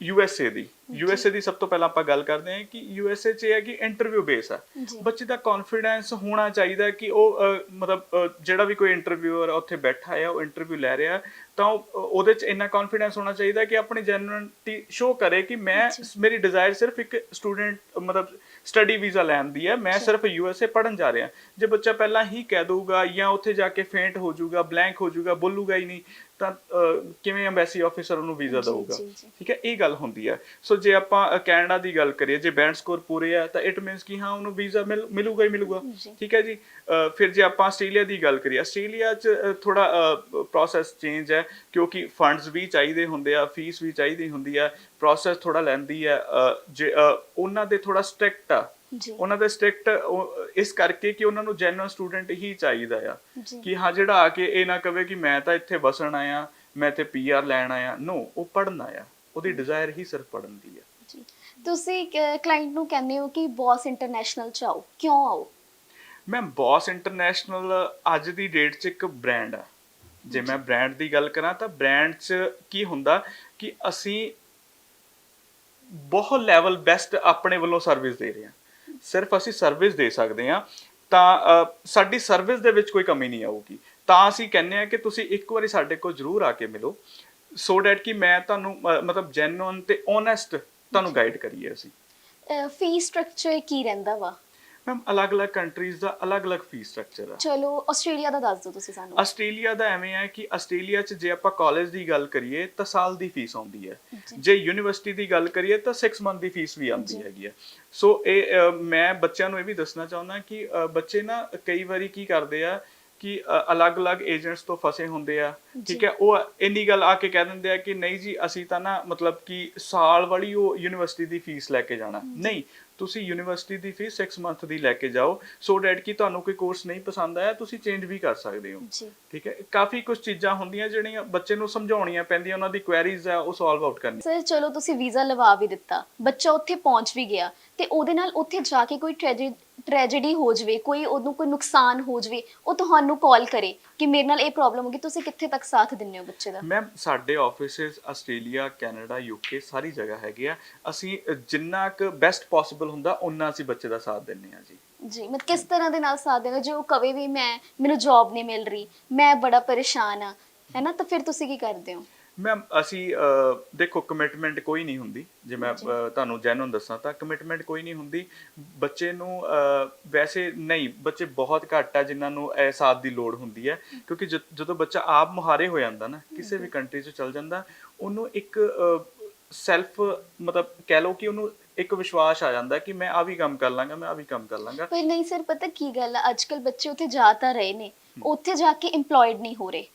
ਯੂ ਐਸ ਏ ਦੀ। ਯੂ ਐਸ ਏ ਦੀ ਸਭ ਤੋਂ ਪਹਿਲਾਂ ਆਪਾਂ ਗੱਲ ਕਰਦੇ ਹਾਂ ਕਿ ਯੂ ਐਸ ਏ 'ਚ ਇਹ ਹੈ ਕਿ ਇੰਟਰਵਿਊ ਬੇਸ ਆ। ਜੀ। ਬੱਚੇ ਦਾ ਕੌਨਫੀਡੈਂਸ ਹੋਣਾ ਚਾਹੀਦਾ ਕਿ ਉਹ ਅਹ, ਮਤਲਬ ਅਹ, ਜਿਹੜਾ ਵੀ ਕੋਈ ਇੰਟਰਵਿਊਅਰ ਉੱਥੇ ਬੈਠਾ ਹੈ ਉਹ ਇੰਟਰਵਿਊ ਲੈ ਰਿਹਾ ਤਾਂ ਉਹ- ਉਹਦੇ 'ਚ ਇੰਨਾ ਕੌਨਫੀਡੈਂਸ ਹੋਣਾ ਚਾਹੀਦਾ ਕਿ ਆਪਣੀ ਜੈਨੂਇਨਟੀ ਸ਼ੋ ਕਰੇ ਕਿ ਮੈਂ ਮੇਰੀ ਡਿਜ਼ਾਇਰ ਸਿਰਫ ਇੱਕ ਸਟੂਡੈਂਟ ਮਤਲਬ ਸਟੱਡੀ ਵੀਜ਼ਾ ਲੈਣ ਦੀ ਹੈ। ਮੈਂ ਸਿਰਫ ਯੂ ਐਸ ਏ ਪੜਨ ਜਾ ਰਿਹਾ। ਜੇ ਬੱਚਾ ਪਹਿਲਾਂ ਹੀ ਕਹਿ ਦਊਗਾ ਜਾਂ ਉੱਥੇ ਜਾ ਕੇ ਫੇਂਟ ਹੋ ਜਾਊਗਾ ਬਲੈਂਕ ਹੋ ਜਾਊਗਾ ਬੋਲੂਗਾ ਹੀ ਨਹੀਂ ਤਾਂ ਕਿਵੇਂ ਐਮਬੈਸੀ ਆਫੀਸਰ ਉਹਨੂੰ ਵੀਜ਼ਾ ਦਊਗਾ। ਠੀਕ ਹੈ ਇਹ ਗੱਲ ਹੁੰਦੀ ਹੈ। ਸੋ ਜੇ ਆਪਾਂ ਕੈਨੇਡਾ ਦੀ ਗੱਲ ਕਰੀਏ ਜੇ ਬੈਂਡ ਸਕੋਰ ਪੂਰੇ ਆ ਤਾਂ ਇਟ ਮੀਨਸ ਕਿ ਹਾਂ ਉਹਨੂੰ ਵੀਜ਼ਾ ਮਿਲੂਗਾ ਹੀ ਮਿਲੂਗਾ। ਠੀਕ ਹੈ ਜੀ? ਫਿਰ ਜੇ ਆਪਾਂ ਆਸਟ੍ਰੇਲੀਆ ਦੀ ਗੱਲ ਕਰੀਏ ਆਸਟ੍ਰੇਲੀਆ 'ਚ ਥੋੜਾ ਪ੍ਰੋਸੈਸ ਚੇਂਜ ਹੈ ਕਿਉਂਕਿ ਫੰਡਸ ਵੀ ਚਾਹੀਦੇ ਹੁੰਦੇ ਆ ਫੀਸ ਵੀ ਚਾਹੀਦੀ ਹੁੰਦੀ ਆ ਪ੍ਰੋਸੈਸ ਥੋੜਾ ਲੈਂਦੀ ਹੈ ਅ, ਜੇ ਉਹਨਾਂ ਦੇ ਥੋੜਾ ਸਟ੍ਰਿਕਟ ਆ। ਜੀ। ਉਹਨਾਂ ਦੇ ਸਟ੍ਰਿਕਟ ਇਸ ਕਰਕੇ ਕਿ ਉਹਨਾਂ ਨੂੰ ਜੈਨੂਇਨ ਸਟੂਡੈਂਟ ਹੀ ਚਾਹੀਦਾ ਆ। ਕਿ ਹਾਂ ਜਿਹੜਾ ਆ ਕੇ ਇਹ ਨਾ ਕਵੇ ਕਿ ਮੈਂ ਤਾਂ ਇੱਥੇ ਵਸਣ ਆਇਆ ਮੈਂ ਇੱਥੇ ਪੀਆਰ ਲੈਣ ਆਇਆ। ਨੋ ਉਹ ਪੜਨ ਆਇਆ। ਉਹਦੀ ਡਿਜ਼ਾਇਰ ਹੀ ਸਿਰਫ ਪੜਨ ਦੀ ਹੈ ਜੀ। ਤੁਸੀਂ ਕਲਾਇੰਟ ਨੂੰ ਕਹਿੰਦੇ ਹੋ ਕਿ ਬੌਸ ਇੰਟਰਨੈਸ਼ਨਲ ਚ ਆਓ। ਕਿਉਂ ਆਓ? ਮੈਂ ਬੌਸ ਇੰਟਰਨੈਸ਼ਨਲ ਅੱਜ ਦੀ ਡੇਟ 'ਚ ਇੱਕ ਬ੍ਰਾਂਡ ਆ। ਜੇ ਮੈਂ ਬ੍ਰਾਂਡ ਦੀ ਗੱਲ ਕਰਾਂ ਤਾਂ ਬ੍ਰਾਂਡ 'ਚ ਕੀ ਹੁੰਦਾ ਕਿ ਅਸੀਂ ਬਹੁਤ ਲੈਵਲ ਬੈਸਟ ਆਪਣੇ ਵੱਲੋਂ ਸਰਵਿਸ ਦੇ ਰਹੇ ਹਾਂ। ਸਿਰਫ ਅਸੀਂ ਸਰਵਿਸ ਦੇ ਸਕਦੇ ਹਾਂ, ਤਾਂ ਸਾਡੀ ਸਰਵਿਸ ਦੇ ਵਿੱਚ ਕੋਈ ਕਮੀ ਨਹੀਂ ਆਊਗੀ। ਤਾਂ ਅਸੀਂ ਕਹਿੰਦੇ ਆ ਕਿ ਤੁਸੀਂ ਇੱਕ ਵਾਰੀ ਸਾਡੇ ਕੋਲ ਜਰੂਰ ਆ ਕੇ ਮਿਲੋ ਸੋ ਡੈਟ ਕਿ ਮੈਂ ਤੁਹਾਨੂੰ ਮਤਲਬ ਜੈਨੂਇਨ ਤੇ ਓਨੈਸਟ ਤੁਹਾਨੂੰ ਗਾਈਡ ਕਰੀਏ ਅਸੀਂ। ਫੀ ਸਟਰਕਚਰ ਕੀ ਰਹਿੰਦਾ ਵਾ? ਮੈਮ ਅਲੱਗ-ਅਲੱਗ ਕੰਟਰੀਜ਼ ਦਾ ਅਲੱਗ-ਅਲੱਗ ਫੀਸ ਸਟਰਕਚਰ ਆ। ਚਲੋ ਆਸਟ੍ਰੇਲੀਆ ਦਾ ਦੱਸ ਦਿਓ ਤੁਸੀਂ ਸਾਨੂੰ। ਆਸਟ੍ਰੇਲੀਆ ਦਾ ਐਵੇਂ ਹੈ ਕਿ ਆਸਟ੍ਰੇਲੀਆ 'ਚ ਜੇ ਆਪਾਂ ਕਾਲਜ ਦੀ ਗੱਲ ਕਰੀਏ ਤਾਂ ਸਾਲ ਦੀ ਫੀਸ ਆਉਂਦੀ ਹੈ। ਜੀ। ਯੂਨੀਵਰਸਿਟੀ ਦੀ ਗੱਲ ਕਰੀਏ ਤਾਂ 6 ਮੰਥ ਦੀ ਫੀਸ ਵੀ ਆਉਂਦੀ। ਹੈਗੀ ਹੈ। ਸੋ ਇਹ ਅ, ਮੈਂ ਬੱਚਿਆਂ ਨੂੰ ਇਹ ਵੀ ਦੱਸਣਾ ਚਾਹੁੰਦਾ ਕਿ ਅ, ਬੱਚੇ ਨਾ ਕਈ ਵਾਰੀ ਕੀ ਕਰਦੇ ਆ ਕਿ ਅ, ਅਲੱਗ-ਅਲੱਗ ਏਜੰਟਸ ਤੋਂ ਫਸੇ ਹੁੰਦੇ ਆ ਠੀਕ ਹੈ? ਉਹ ਇੰਨੀ ਗੱਲ ਆ ਕੇ ਕਹਿ ਦਿੰਦੇ ਆ ਕਿ ਨਹੀਂ ਜੀ ਅਸੀਂ ਤਾਂ ਨਾ ਮਤਲਬ ਕਿ ਸਾਲ ਵਾਲੀ ਉਹ ਯੂਨੀਵਰਸਿਟੀ ਦੀ ਫੀਸ ਲੈ ਕੇ ਜਾਣਾ। ਨਹੀਂ ਤੁਸੀਂ ਯੂਨੀਵਰਸਿਟੀ ਦੀ ਫੀਸ 6 ਮੰਥ ਦੀ ਲੈ ਕੇ ਜਾਓ। ਸੋ ਡੈਟ ਕਿ ਤੁਹਾਨੂੰ ਕੋਈ ਕੋਰਸ ਨਹੀਂ ਪਸੰਦ ਆਇਆ ਤੁਸੀਂ ਚੇਂਜ ਵੀ ਕਰ ਸਕਦੇ ਹੋ। ਜੀ। ਠੀਕ ਹੈ? ਕਾਫੀ ਕੁਝ ਚੀਜ਼ਾਂ ਹੁੰਦੀਆਂ ਜਿਹੜੀਆਂ ਬੱਚੇ ਨੂੰ ਸਮਝਾਉਣੀਆਂ ਪੈਂਦੀਆਂ ਉਹਨਾਂ ਦੀ ਕੁਐਰੀਜ਼ ਆ ਉਹ ਸੋਲਵ ਆਊਟ ਕਰਨੀ ਸਰ ਚਲੋ ਤੁਸੀਂ ਵੀਜ਼ਾ ਲਵਾ ਵੀ ਦਿੱਤਾ। ਬੱਚਾ ਉੱਥੇ ਪਹੁੰਚ ਵੀ ਗਿਆ ਤੇ ਉਹਦੇ ਨਾਲ ਉੱਥੇ ਜਾ ਕੇ ਕੋਈ ਟ੍ਰੈਜੇਡੀ ਹੋ ਜਵੇ ਕੋਈ ਉਹਨੂੰ ਕੋਈ ਨੁਕਸਾਨ ਹੋ ਜਵੇ ਉਹ ਤੁਹਾਨੂੰ ਕਾਲ ਕਰੇ ਕਿ ਮੇਰੇ ਨਾਲ ਇਹ ਪ੍ਰੋਬਲਮ ਹੋ ਗਈ ਤੁਸੀਂ ਕਿੱਥੇ ਤੱਕ ਸਾਥ ਦਿੰਦੇ ਹੋ ਬੱਚੇ ਦਾ? ਮੈਮ ਸਾਡੇ ਆਫਿਸਿਸ ਆਸਟ੍ਰੇਲੀਆ ਕੈਨੇਡਾ ਯੂਕੇ ਸਾਰੀ ਜਗ੍ਹਾ ਹੈਗੇ ਆ। ਅਸੀਂ ਜਿੰਨਾ ਕੁ ਬੈਸਟ ਪੋਸੀਬਲ ਹੁੰਦਾ ਉਨਾ ਅਸੀਂ ਬੱਚੇ ਦਾ ਸਾਥ ਦਿੰਨੇ ਆ ਜੀ। ਜੀ ਮਤ ਕਿਸ ਤਰ੍ਹਾਂ ਦੇ ਨਾਲ ਸਾਥ ਦੇਣਾ? ਜੇ ਉਹ ਕਵੇ ਵੀ ਮੈਂ ਮੈਨੂੰ ਜੌਬ ਨਹੀਂ ਮਿਲ ਰਹੀ ਮੈਂ ਬੜਾ ਪਰੇਸ਼ਾਨ ਆ ਹੈ ਨਾ ਤਾਂ ਫਿਰ ਤੁਸੀਂ ਕੀ ਕਰਦੇ ਹੋ? ਮੈਮ ਅਸੀਂ ਦੇਖੋ ਕਮਿਟਮੈਂਟ ਕੋਈ ਨਹੀਂ ਹੁੰਦੀ। ਜੇ ਮੈਂ ਜੀ। ਤੁਹਾਨੂੰ ਜੈਨੂਨ ਦੱਸਾਂ ਤਾਂ ਕਮਿਟਮੈਂਟ ਕੋਈ ਨਹੀਂ ਹੁੰਦੀ। ਬੱਚੇ ਨੂੰ ਵੈਸੇ ਨਹੀਂ ਬੱਚੇ ਬਹੁਤ ਘੱਟ ਆ ਜਿਨ੍ਹਾਂ ਨੂੰ ਇਹ ਸਾਥ ਦੀ ਲੋੜ ਹੁੰਦੀ ਹੈ। ਕਿਉਂਕਿ ਜਦ- ਜਦੋਂ ਬੱਚਾ ਆਪ ਮੁਹਾਰੇ ਹੋ ਜਾਂਦਾ ਨਾ ਕਿਸੇ ਵੀ ਕੰਟਰੀ 'ਚ ਚਲ ਜਾਂਦਾ ਉਹਨੂੰ ਇੱਕ ਸੈਲਫ ਮਤਲਬ ਕਹਿ ਲਓ ਕਿ ਉਹਨੂੰ ਇੱਕ ਵਿਸ਼ਵਾਸ ਆ ਜਾਂਦਾ ਕਿ ਮੈਂ ਆ ਵੀ ਕੰਮ ਕਰ ਲਾਂਗਾ ਮੈਂ ਆ ਵੀ ਕੰਮ ਕਰ ਲਾਂਗਾ। ਪਰ ਨਹੀਂ ਸਰ ਪਤਾ ਕੀ ਗੱਲ ਆ? ਅੱਜਕੱਲ ਬੱਚੇ ਉੱਥੇ ਜਾ ਤਾਂ ਰਹੇ ਨੇ। ਉੱਥੇ ਜਾ ਕੇ EMPLOYED ਨਹੀਂ ਹੋ ਰਹੇ।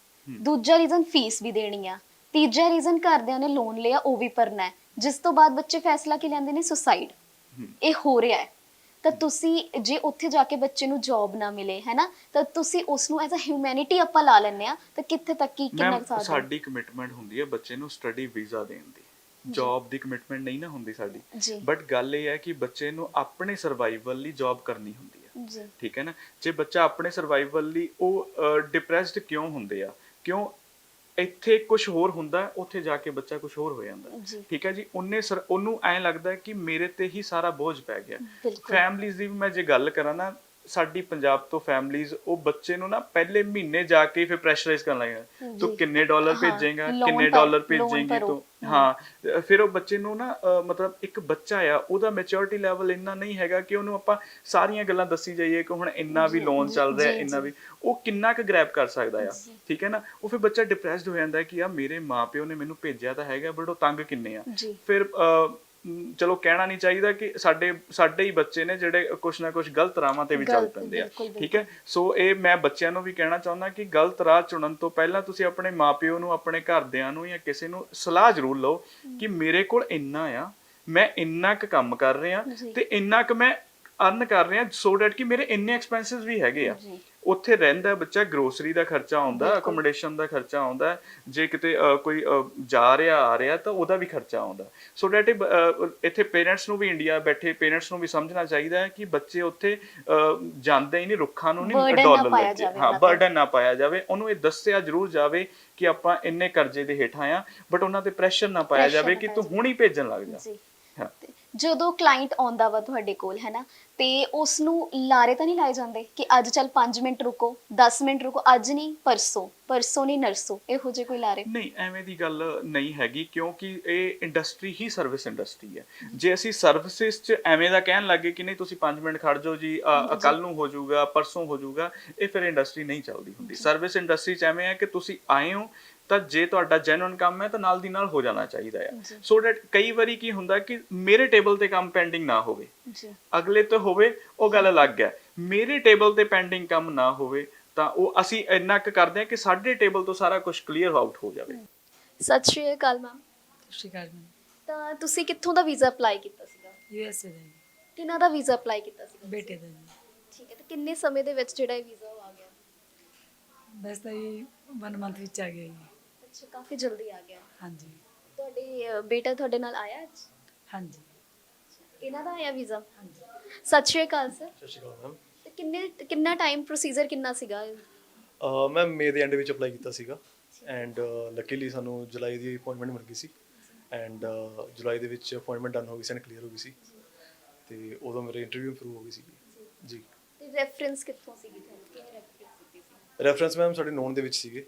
ਦੂਜਾ ਰੀਜ਼ਨ ਫੀਸ ਵੀ ਦੇਣੀ ਆ। ਤੀਜਾ ਰੀਜ਼ਨ ਘਰਦਿਆਂ ਨੇ ਲੋਨ ਲਿਆ ਉਹ ਵੀ ਭਰਨਾ ਹੈ। ਜਿਸ ਤੋਂ ਬਾਅਦ ਬੱਚੇ ਫੈਸਲਾ ਕੀ ਲੈਂਦੇ ਨੇ? ਸੁਸਾਈਡ ਇਹ ਹੋ ਰਿਹਾ ਹੈ। ਤਾਂ ਤੁਸੀਂ ਜੇ ਉੱਥੇ ਜਾ ਕੇ ਬੱਚੇ ਨੂੰ ਜੌਬ ਨਾ ਮਿਲੇ ਹੈਨਾ? ਤਾਂ ਤੁਸੀਂ ਉਸ ਨੂੰ ਐਜ਼ ਅ ਹਿਊਮੈਨਿਟੀ ਆਪਾਂ ਲਾ ਲੈਂਦੇ ਆ ਤਾਂ ਕਿੱਥੇ ਤੱਕ ਕੀ ਕਿੰਨਾ? ਸਾਡੀ ਕਮਿਟਮੈਂਟ ਹੁੰਦੀ ਹੈ ਬੱਚੇ ਨੂੰ ਸਟੱਡੀ ਵੀਜ਼ਾ ਦੇਣ ਦੀ। ਜੌਬ ਦੀ ਕਮਿਟਮੈਂਟ ਨਹੀਂ ਨਾ ਹੁੰਦੀ ਸਾਡੀ। ਜੀ। ਬਟ ਗੱਲ ਇਹ ਹੈ ਕਿ ਬੱਚੇ ਨੂੰ ਆਪਣੇ ਸਰਵਾਈਵਲ ਲਈ ਜੌਬ ਕਰਨੀ ਹੁੰਦੀ ਹੈ ਜੀ। ਠੀਕ ਹੈ ਨਾ? ਜੇ ਬੱਚਾ ਆਪਣੇ ਸਰਵਾਈਵਲ ਲਈ ਉਹ ਡਿਪਰੈਸਡ ਕਿਉਂ ਹੁੰਦੇ ਆ? ਕਿਉਂ ਇੱਥੇ ਕੁਝ ਹੋਰ ਹੁੰਦਾ ਉੱਥੇ ਜਾ ਕੇ ਬੱਚਾ ਕੁਝ ਹੋਰ ਹੋ ਜਾਂਦਾ। ਠੀਕ ਹੈ ਜੀ? ਉਹਨੇ ਉਹਨੂੰ ਐਂ ਲੱਗਦਾ ਕਿ ਮੇਰੇ ਤੇ ਹੀ ਸਾਰਾ ਬੋਝ ਪੈ ਗਿਆ। ਫੈਮਲੀਜ਼ ਦੀ ਵੀ ਮੈਂ ਜੇ ਗੱਲ ਕਰਾਂ ਨਾ ਸਾਡੀ ਪੰਜਾਬ ਤੋਂ ਫੈਮਲੀਜ਼ ਉਹ ਬੱਚੇ ਨੂੰ ਨਾ ਪਹਿਲੇ ਮਹੀਨੇ ਜਾ ਕੇ ਫਿਰ ਪ੍ਰੈਸ਼ਰਾਈਜ਼ ਕਰਨ ਲੱਗ ਤੂੰ ਜੀ। ਕਿੰਨੇ ਡਾਲਰ ਭੇਜੇਗਾ ਕਿੰਨੇ ਡਾਲਰ ਭੇਜੇਂਗੀ। ਤੂੰ ਹਾਂ ਫਿਰ ਉਹ ਬੱਚੇ ਨੂੰ ਨਾ ਮਤਲਬ ਇੱਕ ਬੱਚਾ ਆ ਉਹਦਾ ਮੈਚੁਰਿਟੀ ਲੈਵਲ ਇੰਨਾ ਨਹੀਂ ਹੈਗਾ ਕਿ ਉਹਨੂੰ ਆਪਾਂ ਸਾਰੀਆਂ ਗੱਲਾਂ ਦੱਸੀ ਜਾਈਏ ਕਿ ਹੁਣ ਇੰਨਾ ਵੀ ਲੋਨ ਚੱਲ ਰਿਹਾ ਇੰਨਾ। ਵੀ ਉਹ ਕਿੰਨਾ ਕੁ ਗ੍ਰੈਬ ਕਰ ਸਕਦਾ ਆ। ਠੀਕ ਹੈ ਨਾ ਉਹ ਫਿਰ ਬੱਚਾ ਡਿਪਰੈਸਡ ਹੋ ਜਾਂਦਾ ਕਿ ਆ ਮੇਰੇ ਮਾਪਿਓ ਨੇ ਮੈਨੂੰ ਭੇਜਿਆ ਤਾਂ ਹੈਗਾ ਬਟ ਉਹ ਤੰਗ ਕਿੰਨੇ ਆ ਫਿਰ ਚਲੋ ਕਹਿਣਾ ਨਹੀਂ ਚਾਹੀਦਾ ਕਿ ਸਾਡੇ ਸਾਡੇ ਹੀ ਬੱਚੇ ਨੇ ਜਿਹੜੇ ਕੁਛ ਨਾ ਕੁਛ ਗਲਤ ਰਾਹਾਂ ਤੇ ਵੀ ਚੱਲ ਪੈਂਦੇ ਆ। ਠੀਕ ਹੈ? ਸੋ ਇਹ ਮੈਂ ਬੱਚਿਆਂ ਨੂੰ ਵੀ ਕਹਿਣਾ ਚਾਹੁੰਦਾ ਕਿ ਗਲਤ ਰਾਹ ਚੁਣਨ ਤੋਂ ਪਹਿਲਾਂ ਤੁਸੀਂ ਆਪਣੇ ਮਾਪਿਓ ਨੂੰ ਆਪਣੇ ਘਰਦਿਆਂ ਨੂੰ ਜਾਂ ਕਿਸੇ ਨੂੰ ਸਲਾਹ ਜ਼ਰੂਰ ਲਓ ਕਿ ਮੇਰੇ ਕੋਲ ਇੰਨਾ ਆ ਮੈਂ ਇੰਨਾ ਕੁ ਕੰਮ ਕਰ ਰਿਹਾ। ਤੇ ਇੰਨਾ ਕੁ ਮੈਂ ਅਰਨ ਕਰ ਰਿਹਾ ਸੋ ਡੈਟ ਕਿ ਮੇਰੇ ਇੰਨੇ ਐਕਸਪੈਂਸਸ ਵੀ ਹੈਗੇ ਆ। ਉੱਥੇ ਰਹਿੰਦਾ ਬੱਚਾ ਗਰੋਸਰੀ ਦਾ ਖਰਚਾ ਆਉਂਦਾ। ਅਕੋਮੋਡੇਸ਼ਨ ਦਾ ਖਰਚਾ ਆਉਂਦਾ ਹੈ। ਜੇ ਕਿਤੇ ਕੋਈ ਜਾ ਰਿਹਾ ਆ ਰਿਹਾ ਤਾਂ ਉਹਦਾ ਵੀ ਖਰਚਾ ਆਉਂਦਾ। ਸੋ ਡੈਟ ਇੱਥੇ ਪੇਰੈਂਟਸ ਨੂੰ ਵੀ ਇੰਡੀਆ ਬੈਠੇ ਪੇਰੈਂਟਸ ਨੂੰ ਵੀ ਸਮਝਣਾ ਚਾਹੀਦਾ ਹੈ ਕਿ ਬੱਚੇ ਉੱਥੇ ਜਾਂਦੇ ਹੀ ਨਹੀਂ ਰੁੱਖਾਂ ਨੂੰ ਨਹੀਂ ਡਾਲਰ ਲੈ ਕੇ ਹਾਂ। ਬਰਡਨ ਨਾ ਪਾਇਆ ਜਾਵੇ। ਉਹਨੂੰ ਇਹ ਦੱਸਿਆ ਜ਼ਰੂਰ ਜਾਵੇ ਕਿ ਆਪਾਂ ਇੰਨੇ ਕਰਜ਼ੇ ਦੇ ਹੇਠਾਂ ਆ ਬਟ ਉਹਨਾਂ ਤੇ ਪ੍ਰੈਸ਼ਰ ਨਾ ਪਾਇਆ ਜਾਵੇ ਕਿ ਤੂੰ ਹੁਣੀ ਭੇਜਣ ਲੱਗ ਜਾ। ਜੀ। ਹਾਂ। ਜਦੋਂ ਕਲਾਇੰਟ ਆਉਂਦਾ ਵਾ ਤੁਹਾਡੇ ਕੋਲ ਹੈ ਨਾ ਤੇ ਉਸ ਨੂੰ ਲਾਰੇ ਤਾਂ ਨਹੀਂ ਲਾਏ ਜਾਂਦੇ ਕਿ ਅੱਜ ਚੱਲ 5 ਮਿੰਟ ਰੁਕੋ 10 ਮਿੰਟ ਰੁਕੋ ਅੱਜ ਨਹੀਂ ਪਰਸੋਂ ਪਰਸੋਂ ਨਹੀਂ ਨਰਸੋਂ ਇਹੋ ਜਿਹੇ ਕੋਈ ਲਾਰੇ? ਨਹੀਂ ਐਵੇਂ ਦੀ ਗੱਲ ਨਹੀਂ ਹੈਗੀ ਕਿਉਂਕਿ ਇਹ ਇੰਡਸਟਰੀ ਹੀ ਸਰਵਿਸ ਇੰਡਸਟਰੀ ਹੈ। ਜੇ ਅਸੀਂ ਸਰਵਿਸਿਜ਼ 'ਚ ਐਵੇਂ ਦਾ ਕਹਿਣ ਲੱਗੇ ਕਿ ਨਹੀਂ ਤੁਸੀਂ 5 ਮਿੰਟ ਖੜ ਜਾਓ ਜੀ ਕੱਲ ਨੂੰ ਹੋ ਜਾਊਗਾ ਪਰਸੋਂ ਹੋ ਜਾਊਗਾ ਇਹ ਫਿਰ ਇੰਡਸਟਰੀ ਨਹੀਂ ਚੱਲਦੀ ਹੁੰਦੀ। ਸਰਵਿਸ ਇੰਡਸਟਰੀ 'ਚ ਐਵੇਂ ਹੈ ਕਿ ਤੁਸੀਂ ਆਏ ਹੋ ਤਾਂ ਜੇ ਤੁਹਾਡਾ ਜੈਨੂਇਨ ਕੰਮ ਹੈ ਤਾਂ ਨਾਲ ਦੀ ਨਾਲ ਹੋ ਜਾਣਾ ਚਾਹੀਦਾ ਹੈ ਜੀ। ਸੋ ਦੈਟ ਕਈ ਵਾਰੀ ਕੀ ਹੁੰਦਾ ਕਿ ਮੇਰੇ ਟੇਬਲ ਤੇ ਕੰਮ ਪੈਂਡਿੰਗ ਨਾ ਹੋਵੇ। ਜੀ। ਅਗਲੇ ਤੇ ਹੋਵੇ ਉਹ ਗੱਲ ਅਲੱਗ ਹੈ। ਮੇਰੇ ਟੇਬਲ ਤੇ ਪੈਂਡਿੰਗ ਕੰਮ ਨਾ ਹੋਵੇ ਤਾਂ ਉਹ ਅਸੀਂ ਇੰਨਾ ਕੁ ਕਰਦੇ ਹਾਂ ਕਿ ਸਾਡੇ ਟੇਬਲ ਤੋਂ ਸਾਰਾ ਕੁਝ ਕਲੀਅਰ ਆਊਟ ਹੋ ਜਾਵੇ। ਸਤਿ ਸ਼੍ਰੀ ਅਕਾਲ ਮੈਮ ਸ਼ਿਕਾਰ ਮੈਂ ਤਾਂ ਤੁਸੀਂ ਕਿੱਥੋਂ ਦਾ ਵੀਜ਼ਾ ਅਪਲਾਈ ਕੀਤਾ ਸੀਗਾ? ਯੂ ਐਸ ਏ ਦਾ ਜੀ, ਕਿਹਨਾਂ ਦਾ ਵੀਜ਼ਾ ਅਪਲਾਈ ਕੀਤਾ ਸੀਗਾ ਬੇਟੇ ਦਾ ਜੀ। ਠੀਕ ਹੈ ਤੇ ਕਿੰਨੇ ਸਮੇਂ ਦੇ ਵਿੱਚ ਜਿਹੜਾ ਇਹ ਵੀਜ਼ਾ ਆ ਗਿਆ? ਬਸ ਤਾਂ ਇਹ 1 ਮੰਥ ਵਿੱਚ ਆ ਗਿਆ ਜੀ। ਅੱਛਾ ਕਾਫੀ ਜਲਦੀ ਆ ਗਿਆ। ਹਾਂਜੀ। ਤੁਹਾਡੇ ਅ, ਬੇਟਾ ਤੁਹਾਡੇ ਨਾਲ ਆਇਆ ਅੱਜ? ਹਾਂਜੀ। ਇਹਨਾਂ ਦਾ ਆਇਆ ਵੀਜ਼ਾ? ਹਾਂਜੀ। ਸਤਿ ਸ਼੍ਰੀ ਅਕਾਲ ਸਰ। ਸਤਿ ਸ਼੍ਰੀ ਅਕਾਲ ਮੈਮ। ਤੇ ਕਿੰਨੇ ਕਿੰਨਾ ਟਾਈਮ ਪ੍ਰੋਸੀਜਰ ਕਿੰਨਾ ਸੀਗਾ? ਅਹ ਮੈਂ ਮੇ ਦੇ ਐਂਡ ਵਿੱਚ ਅਪਲਾਈ ਕੀਤਾ ਸੀਗਾ। ਐਂਡ ਲੱਕੀਲੀ ਸਾਨੂੰ ਜੁਲਾਈ ਦੀ ਅਪਾਇੰਟਮੈਂਟ ਮਿਲ ਗਈ ਸੀ। ਐਂਡ ਜੁਲਾਈ ਦੇ ਵਿੱਚ ਅਪਾਇੰਟਮੈਂਟ ਡਨ ਹੋ ਗਈ ਸੀ ਐਂਡ ਕਲੀਅਰ ਹੋ ਗਈ ਸੀ। ਤੇ ਉਦੋਂ ਮੇਰੇ ਇੰਟਰਵਿਊ ਇੰਪਰੂਵ ਹੋ ਗਈ ਸੀ। ਜੀ। ਤੇ ਰੈਫਰੈਂਸ ਕਿੱਥੋਂ ਸੀਗੀ? ਤੁਹਾਨੂੰ ਕਿਹਨੇ ਰੈਫਰੈਂਸ ਦਿੱਤੀ ਸੀ ਰੈਫਰੈਂਸ ਮੈਮ ਸਾਡੇ ਨੋਨ ਦੇ ਵਿੱਚ ਸੀਗੇ।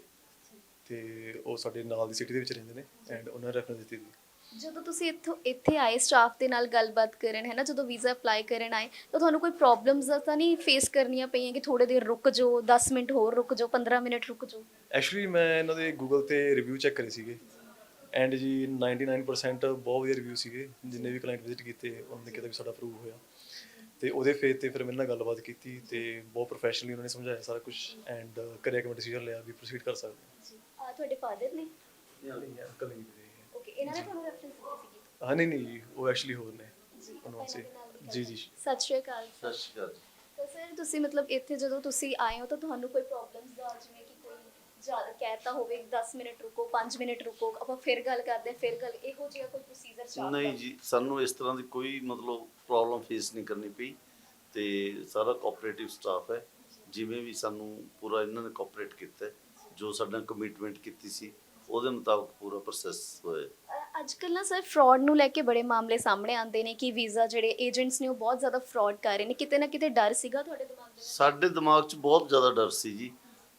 ਤੇ ਉਹ ਸਾਡੇ ਨਾਲ ਦੀ ਸਿਟੀ ਦੇ ਵਿੱਚ ਰਹਿੰਦੇ ਨੇ ਐਂਡ ਉਹਨਾਂ ਨੇ ਰੈਫਰੈਂਸ ਦਿੱਤੀ ਸੀ। ਜਦੋਂ ਤੁਸੀਂ ਇੱਥੋਂ ਇੱਥੇ ਆਏ ਸਟਾਫ ਦੇ ਨਾਲ ਗੱਲਬਾਤ ਕਰਨ ਹੈ ਨਾ ਜਦੋਂ ਵੀਜ਼ਾ ਅਪਲਾਈ ਕਰਨ ਆਏ ਤਾਂ ਤੁਹਾਨੂੰ ਕੋਈ ਪ੍ਰੋਬਲਮਸ ਤਾਂ ਨਹੀਂ ਫੇਸ ਕਰਨੀਆਂ ਪਈਆਂ ਕਿ ਥੋੜੇ ਦੇਰ ਰੁਕ ਜਾਓ 10 ਮਿੰਟ ਹੋਰ ਰੁਕ ਜਾਓ 15 ਮਿੰਟ ਰੁਕ ਜਾਓ? ਐਕਚੁਅਲੀ ਮੈਂ ਇਹਨਾਂ ਦੇ ਗੂਗਲ ਤੇ ਰਿਵਿਊ ਚੈੱਕ ਕਰੇ ਸੀਗੇ ਐਂਡ ਜੀ 99% ਬਹੁਤ ਵਧੀਆ ਰਿਵਿਊ ਸੀਗੇ ਜਿੰਨੇ ਵੀ ਕਲਾਇੰਟ ਵਿਜ਼ਿਟ ਕੀਤੇ ਉਹਨਾਂ ਨੇ ਕਿਹਾ ਵੀ ਸਾਡਾ ਅਪਰੂਵ ਹੋਇਆ। ਤੇ ਉਹਦੇ ਫੇਸ ਤੇ ਫਿਰ ਮੇਰੇ ਨਾਲ ਗੱਲਬਾਤ ਕੀਤੀ ਤੇ ਬਹੁਤ ਪ੍ਰੋਫੈਸ਼ਨਲੀ ਉਹਨਾਂ ਨੇ ਸਮਝਾਇਆ ਸਾਰਾ ਕੁਝ ਐਂਡ ਕਰਿਆ ਕਿ ਮੈਂ ਡਿਸੀਜਨ ਲਿਆ ਵੀ ਪ੍ਰੋਸੀਡ ਕਰ ਸਕਦੇ ਆ ਤੁਹਾਡੇ ਫਾਦਰ ਨੇ? ਦੇ ਓਕੇ ਇਹਨਾਂ ਨੇ ਤੁਹਾਨੂੰ ਰੈਫਰੈਂਸ ਦਿੱਤੀ ਸੀਗੀ? ਹਾਂ ਨਹੀਂ ਨਹੀਂ ਉਹ ਐਕਚੁਅਲੀ ਹੋਰ ਨੇ। ਜੀ ਉਹਨਾਂ ਆਪਾਂ ਸੇ ਇਹਨਾਂ ਦੇ ਨਾਲ ਵੀ ਜੀ ਜੀ ਸਤਿ ਸ਼੍ਰੀ ਅਕਾਲ ਸਤਿ ਸ਼੍ਰੀ ਅਕਾਲ ਜੀ। ਤਾਂ ਸਰ ਤੁਸੀਂ ਮਤਲਬ ਇੱਥੇ ਜਦੋਂ ਤੁਸੀਂ ਆਏ ਹੋ ਤਾਂ ਤੁਹਾਨੂੰ ਕੋਈ ਪ੍ਰੋਬਲਮਸ ਦਾ ਜਿਵੇਂ ਕਿ ਕੋਈ ਜ਼ਿਆਦਾ ਕਹਿਤਾ ਹੋਵੇ 10 ਮਿੰਟ ਰੁਕੋ 5 ਮਿੰਟ ਰੁਕੋ ਆਪਾਂ ਫਿਰ ਗੱਲ ਕਰਦੇ ਹਾਂ, ਫਿਰ ਗੱਲ ਇਹੋ ਜਿਹਾ ਕੋਈ ਪ੍ਰੋਸੀਜਰ ਚੱਲਦਾ? ਨਹੀਂ ਜੀ ਸਾਨੂੰ ਇਸ ਤਰ੍ਹਾਂ ਦੀ ਕੋਈ ਮਤਲਬ ਪ੍ਰੋਬਲਮ ਫੇਸ ਨਹੀਂ ਕਰਨੀ ਪਈ ਤੇ ਸਾਰਾ ਕੋਆਪਰੇਟਿਵ ਸਟਾਫ ਹੈ। ਜਿਵੇਂ ਵੀ ਸਾਨੂੰ ਪੂਰਾ ਇਹਨਾਂ ਨੇ ਕੋਆਪਰੇਟ ਕੀਤਾ ਹੈ, ਜੋ ਸਾਡਾ ਕਮਿਟਮੈਂਟ ਕੀਤੀ ਸੀ ਉਹਦੇ ਮੁਤਾਬਕ ਪੂਰਾ ਪ੍ਰੋਸੈਸ ਹੋਇਆ। ਅੱਜ ਕੱਲ੍ਹ ਨਾ ਸਰ ਫਰਾਡ ਨੂੰ ਲੈ ਕੇ ਬੜੇ ਮਾਮਲੇ ਸਾਹਮਣੇ ਆਉਂਦੇ ਨੇ ਕਿ ਵੀਜ਼ਾ ਜਿਹੜੇ ਏਜੰਟਸ ਨੇ ਉਹ ਬਹੁਤ ਜ਼ਿਆਦਾ ਫਰਾਡ ਕਰ ਰਹੇ ਨੇ। ਕਿਤੇ ਨਾ ਕਿਤੇ ਡਰ ਸੀਗਾ ਤੁਹਾਡੇ ਦਿਮਾਗ ਦੇ ਵਿੱਚ? ਸਾਡੇ ਦਿਮਾਗ 'ਚ ਬਹੁਤ ਜ਼ਿਆਦਾ ਡਰ ਸੀ ਜੀ।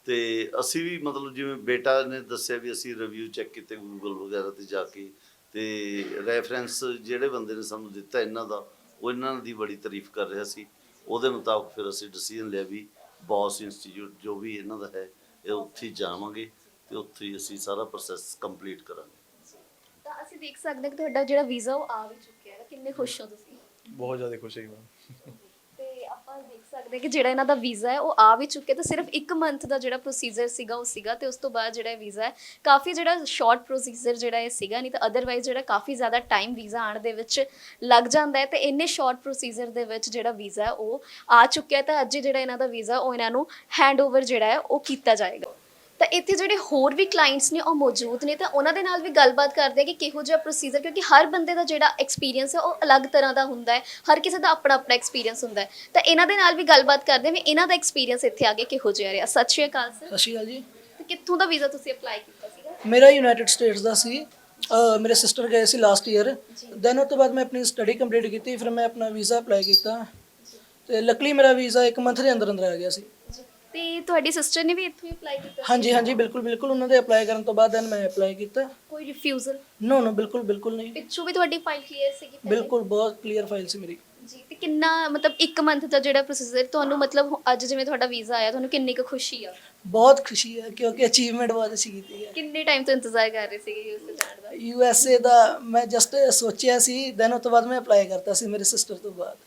ਤੇ ਅਸੀਂ ਵੀ ਮਤਲਬ ਜਿਵੇਂ ਬੇਟਾ ਨੇ ਦੱਸਿਆ ਵੀ ਅਸੀਂ ਰਿਵਿਊ ਚੈੱਕ ਕੀਤੇ ਗੂਗਲ ਵਗੈਰਾ ਤੇ ਜਾ ਕੇ ਤੇ ਰੈਫਰੈਂਸ ਜਿਹੜੇ ਬੰਦੇ ਨੇ ਸਾਨੂੰ ਦਿੱਤਾ ਇਹਨਾਂ ਦਾ ਉਹ ਇਹਨਾਂ ਦੀ ਬੜੀ ਤਾਰੀਫ ਕਰ ਰਿਹਾ ਸੀ। ਉਹਦੇ ਮੁਤਾਬਕ ਫਿਰ ਅਸੀਂ ਡਿਸੀਜਨ ਲਿਆ ਵੀ ਬੌਸ ਇੰਸਟੀਚਿਊਟ ਜੋ ਵੀ ਇਹਨਾਂ ਦਾ ਹੈ ਇਹ ਉੱਥੇ ਹੀ ਜਾਵਾਂਗੇ ਤੇ ਉੱਥੇ ਹੀ ਅਸੀਂ ਸਾਰਾ ਪ੍ਰੋਸੈਸ ਕੰਪਲੀਟ ਕਰਾਂਗੇ। ਤਾਂ ਅਸੀਂ ਦੇਖ ਸਕਦੇ ਹਾਂ ਕਿ ਤੁਹਾਡਾ ਜਿਹੜਾ ਵੀਜ਼ਾ ਉਹ ਆ ਵੀ ਚੁੱਕਿਆ ਹੈ। ਕਿੰਨੇ ਖੁਸ਼ ਹੋ ਤੁਸੀਂ? ਬਹੁਤ ਜ਼ਿਆਦਾ ਖੁਸ਼ ਹਾਂ ਮੈਂ ਤੇ ਦੇਖ ਸਕਦੇ ਕਿ ਜਿਹੜਾ ਇਹਨਾਂ ਦਾ ਵੀਜ਼ਾ ਹੈ, ਉਹ ਆ ਵੀ ਚੁੱਕਿਆ ਤੇ ਸਿਰਫ 1 ਮੰਥ ਦਾ ਜਿਹੜਾ ਪ੍ਰੋਸੀਜਰ ਸੀਗਾ, ਉਹ ਸੀਗਾ ਤੇ ਉਸ ਤੋਂ ਬਾਅਦ ਜਿਹੜਾ ਵੀਜ਼ਾ ਹੈ, ਕਾਫੀ ਜਿਹੜਾ ਸ਼ਾਰਟ ਪ੍ਰੋਸੀਜਰ ਜਿਹੜਾ ਇਹ ਸੀਗਾ, ਨਹੀਂ ਤਾਂ ਅਦਰਵਾਈਜ਼ ਜਿਹੜਾ ਕਾਫੀ ਜ਼ਿਆਦਾ ਟਾਈਮ ਵੀਜ਼ਾ ਆਣ ਦੇ ਵਿੱਚ ਲੱਗ ਜਾਂਦਾ ਹੈ ਤੇ ਇੰਨੇ ਸ਼ਾਰਟ ਪ੍ਰੋਸੀਜਰ ਦੇ ਵਿੱਚ ਜਿਹੜਾ ਵੀਜ਼ਾ ਹੈ, ਉਹ ਆ ਚੁੱਕਿਆ ਤਾਂ ਅੱਜ ਜਿਹੜਾ ਇਹਨਾਂ ਦਾ ਵੀਜ਼ਾ ਉਹ ਇਹਨਾਂ ਨੂੰ ਹੈਂਡਓਵਰ ਜਿਹੜਾ ਹੈ, ਉਹ ਕੀਤਾ ਜਾਏਗਾ। ਤਾਂ ਇੱਥੇ ਜਿਹੜੇ ਹੋਰ ਵੀ ਕਲਾਇੰਟਸ ਨੇ ਉਹ ਮੌਜੂਦ ਨੇ ਤਾਂ ਉਹਨਾਂ ਦੇ ਨਾਲ ਵੀ ਗੱਲਬਾਤ ਕਰਦੇ ਆ ਕਿ ਕਿਹੋ ਜਿਹਾ ਪ੍ਰੋਸੀਜਰ ਕਿਉਂਕਿ ਹਰ ਬੰਦੇ ਦਾ ਜਿਹੜਾ ਐਕਸਪੀਰੀਅੰਸ ਹੈ ਉਹ ਅਲੱਗ ਤਰ੍ਹਾਂ ਦਾ ਹੁੰਦਾ ਹੈ। ਹਰ ਕਿਸੇ ਦਾ ਆਪਣਾ ਆਪਣਾ ਐਕਸਪੀਰੀਅੰਸ ਹੁੰਦਾ ਹੈ। ਤਾਂ ਇਹਨਾਂ ਦੇ ਨਾਲ ਵੀ ਗੱਲਬਾਤ ਕਰਦੇ ਆ ਵੀ ਇਹਨਾਂ ਦਾ ਐਕਸਪੀਰੀਅੰਸ ਇੱਥੇ ਆ ਕੇ ਕਿਹੋ ਜਿਹਾ ਰਿਹਾ। ਸਤਿ ਸ਼੍ਰੀ ਅਕਾਲ ਸਰ ਸਤਿ ਸ਼੍ਰੀ ਅਕਾਲ ਜੀ। ਤੇ ਕਿੱਥੋਂ ਦਾ ਵੀਜ਼ਾ ਤੁਸੀਂ ਅਪਲਾਈ ਕੀਤਾ ਸੀਗਾ? ਮੇਰਾ ਯੂਨਾਈਟਿਡ ਸਟੇਟਸ ਦਾ ਸੀ। ਮੇਰੇ ਸਿਸਟਰ ਗਏ ਸੀ ਲਾਸਟ ਈਅਰ ਦੈਨ ਉਸ ਤੋਂ ਬਾਅਦ ਮੈਂ ਆਪਣੀ ਸਟੱਡੀ ਕੰਪਲੀਟ ਕੀਤੀ ਫਿਰ ਮੈਂ ਆਪਣਾ ਵੀਜ਼ਾ ਅਪਲਾਈ ਕੀਤਾ। ਤੇ ਲੱਕਲੀ ਮੇਰਾ ਵੀਜ਼ਾ 1 ਮੰਥ ਦੇ ਅੰਦਰ ਅੰਦਰ ਆ ਗਿਆ ਸੀ। ਤੇ ਤੁਹਾਡੀ ਸਿਸਟਰ ਨੇ ਵੀ ਇੱਥੋਂ ਹੀ ਅਪਲਾਈ ਕੀਤਾ ਹਾਂਜੀ ਹਾਂਜੀ ਬਿਲਕੁਲ ਬਿਲਕੁਲ ਉਹਨਾਂ ਦੇ ਅਪਲਾਈ ਕਰਨ ਤੋਂ ਬਾਅਦ ਦੈਨ ਮੈਂ ਅਪਲਾਈ ਕੀਤਾ। ਕੋਈ ਰਿਫਿਊਜ਼ਲ ਨੋ ਨੋ ਬਿਲਕੁਲ ਬਿਲਕੁਲ ਨਹੀਂ। ਪਿੱਛੋਂ ਵੀ ਤੁਹਾਡੀ ਫਾਈਲ ਕਲੀਅਰ ਸੀਗੀ ਪਹਿਲੇ? ਬਿਲਕੁਲ ਬਹੁਤ ਕਲੀਅਰ ਫਾਈਲ ਸੀ ਮੇਰੀ। ਜੀ ਤੇ ਕਿੰਨਾ ਮਤਲਬ 1 ਮੰਥ ਦਾ ਜਿਹੜਾ ਪ੍ਰੋਸੀਜਰ ਤੁਹਾਨੂੰ ਮਤਲਬ ਅੱਜ ਜਿਵੇਂ ਤੁਹਾਡਾ ਵੀਜ਼ਾ ਆਇਆ ਤੁਹਾਨੂੰ ਕਿੰਨੀ ਕੁ ਖੁਸ਼ੀ ਆ? ਬਹੁਤ ਖੁਸ਼ੀ ਹੈ ਕਿਉਂਕਿ ਅਚੀਵਮੈਂਟ ਬਹੁਤ ਅੱਛੀ ਕੀਤੀ ਹੈ ਕਿੰਨੇ ਟਾਈਮ ਤੋਂ ਇੰਤਜ਼ਾਰ ਕਰ ਰਹੇ ਸੀਗੇ ਯੂਐਸ ਜਾਣ ਦਾ? ਯੂ ਐਸ ਏ ਦਾ ਮੈਂ ਜਸਟ ਸੋਚਿਆ ਸੀ ਦੈਨ ਉਸ ਤੋਂ ਬਾਅਦ ਮੈਂ ਅਪਲਾਈ ਕਰਤਾ ਸੀ ਮੇਰੇ ਸਿਸਟਰ ਤੋਂ ਬਾਅਦ।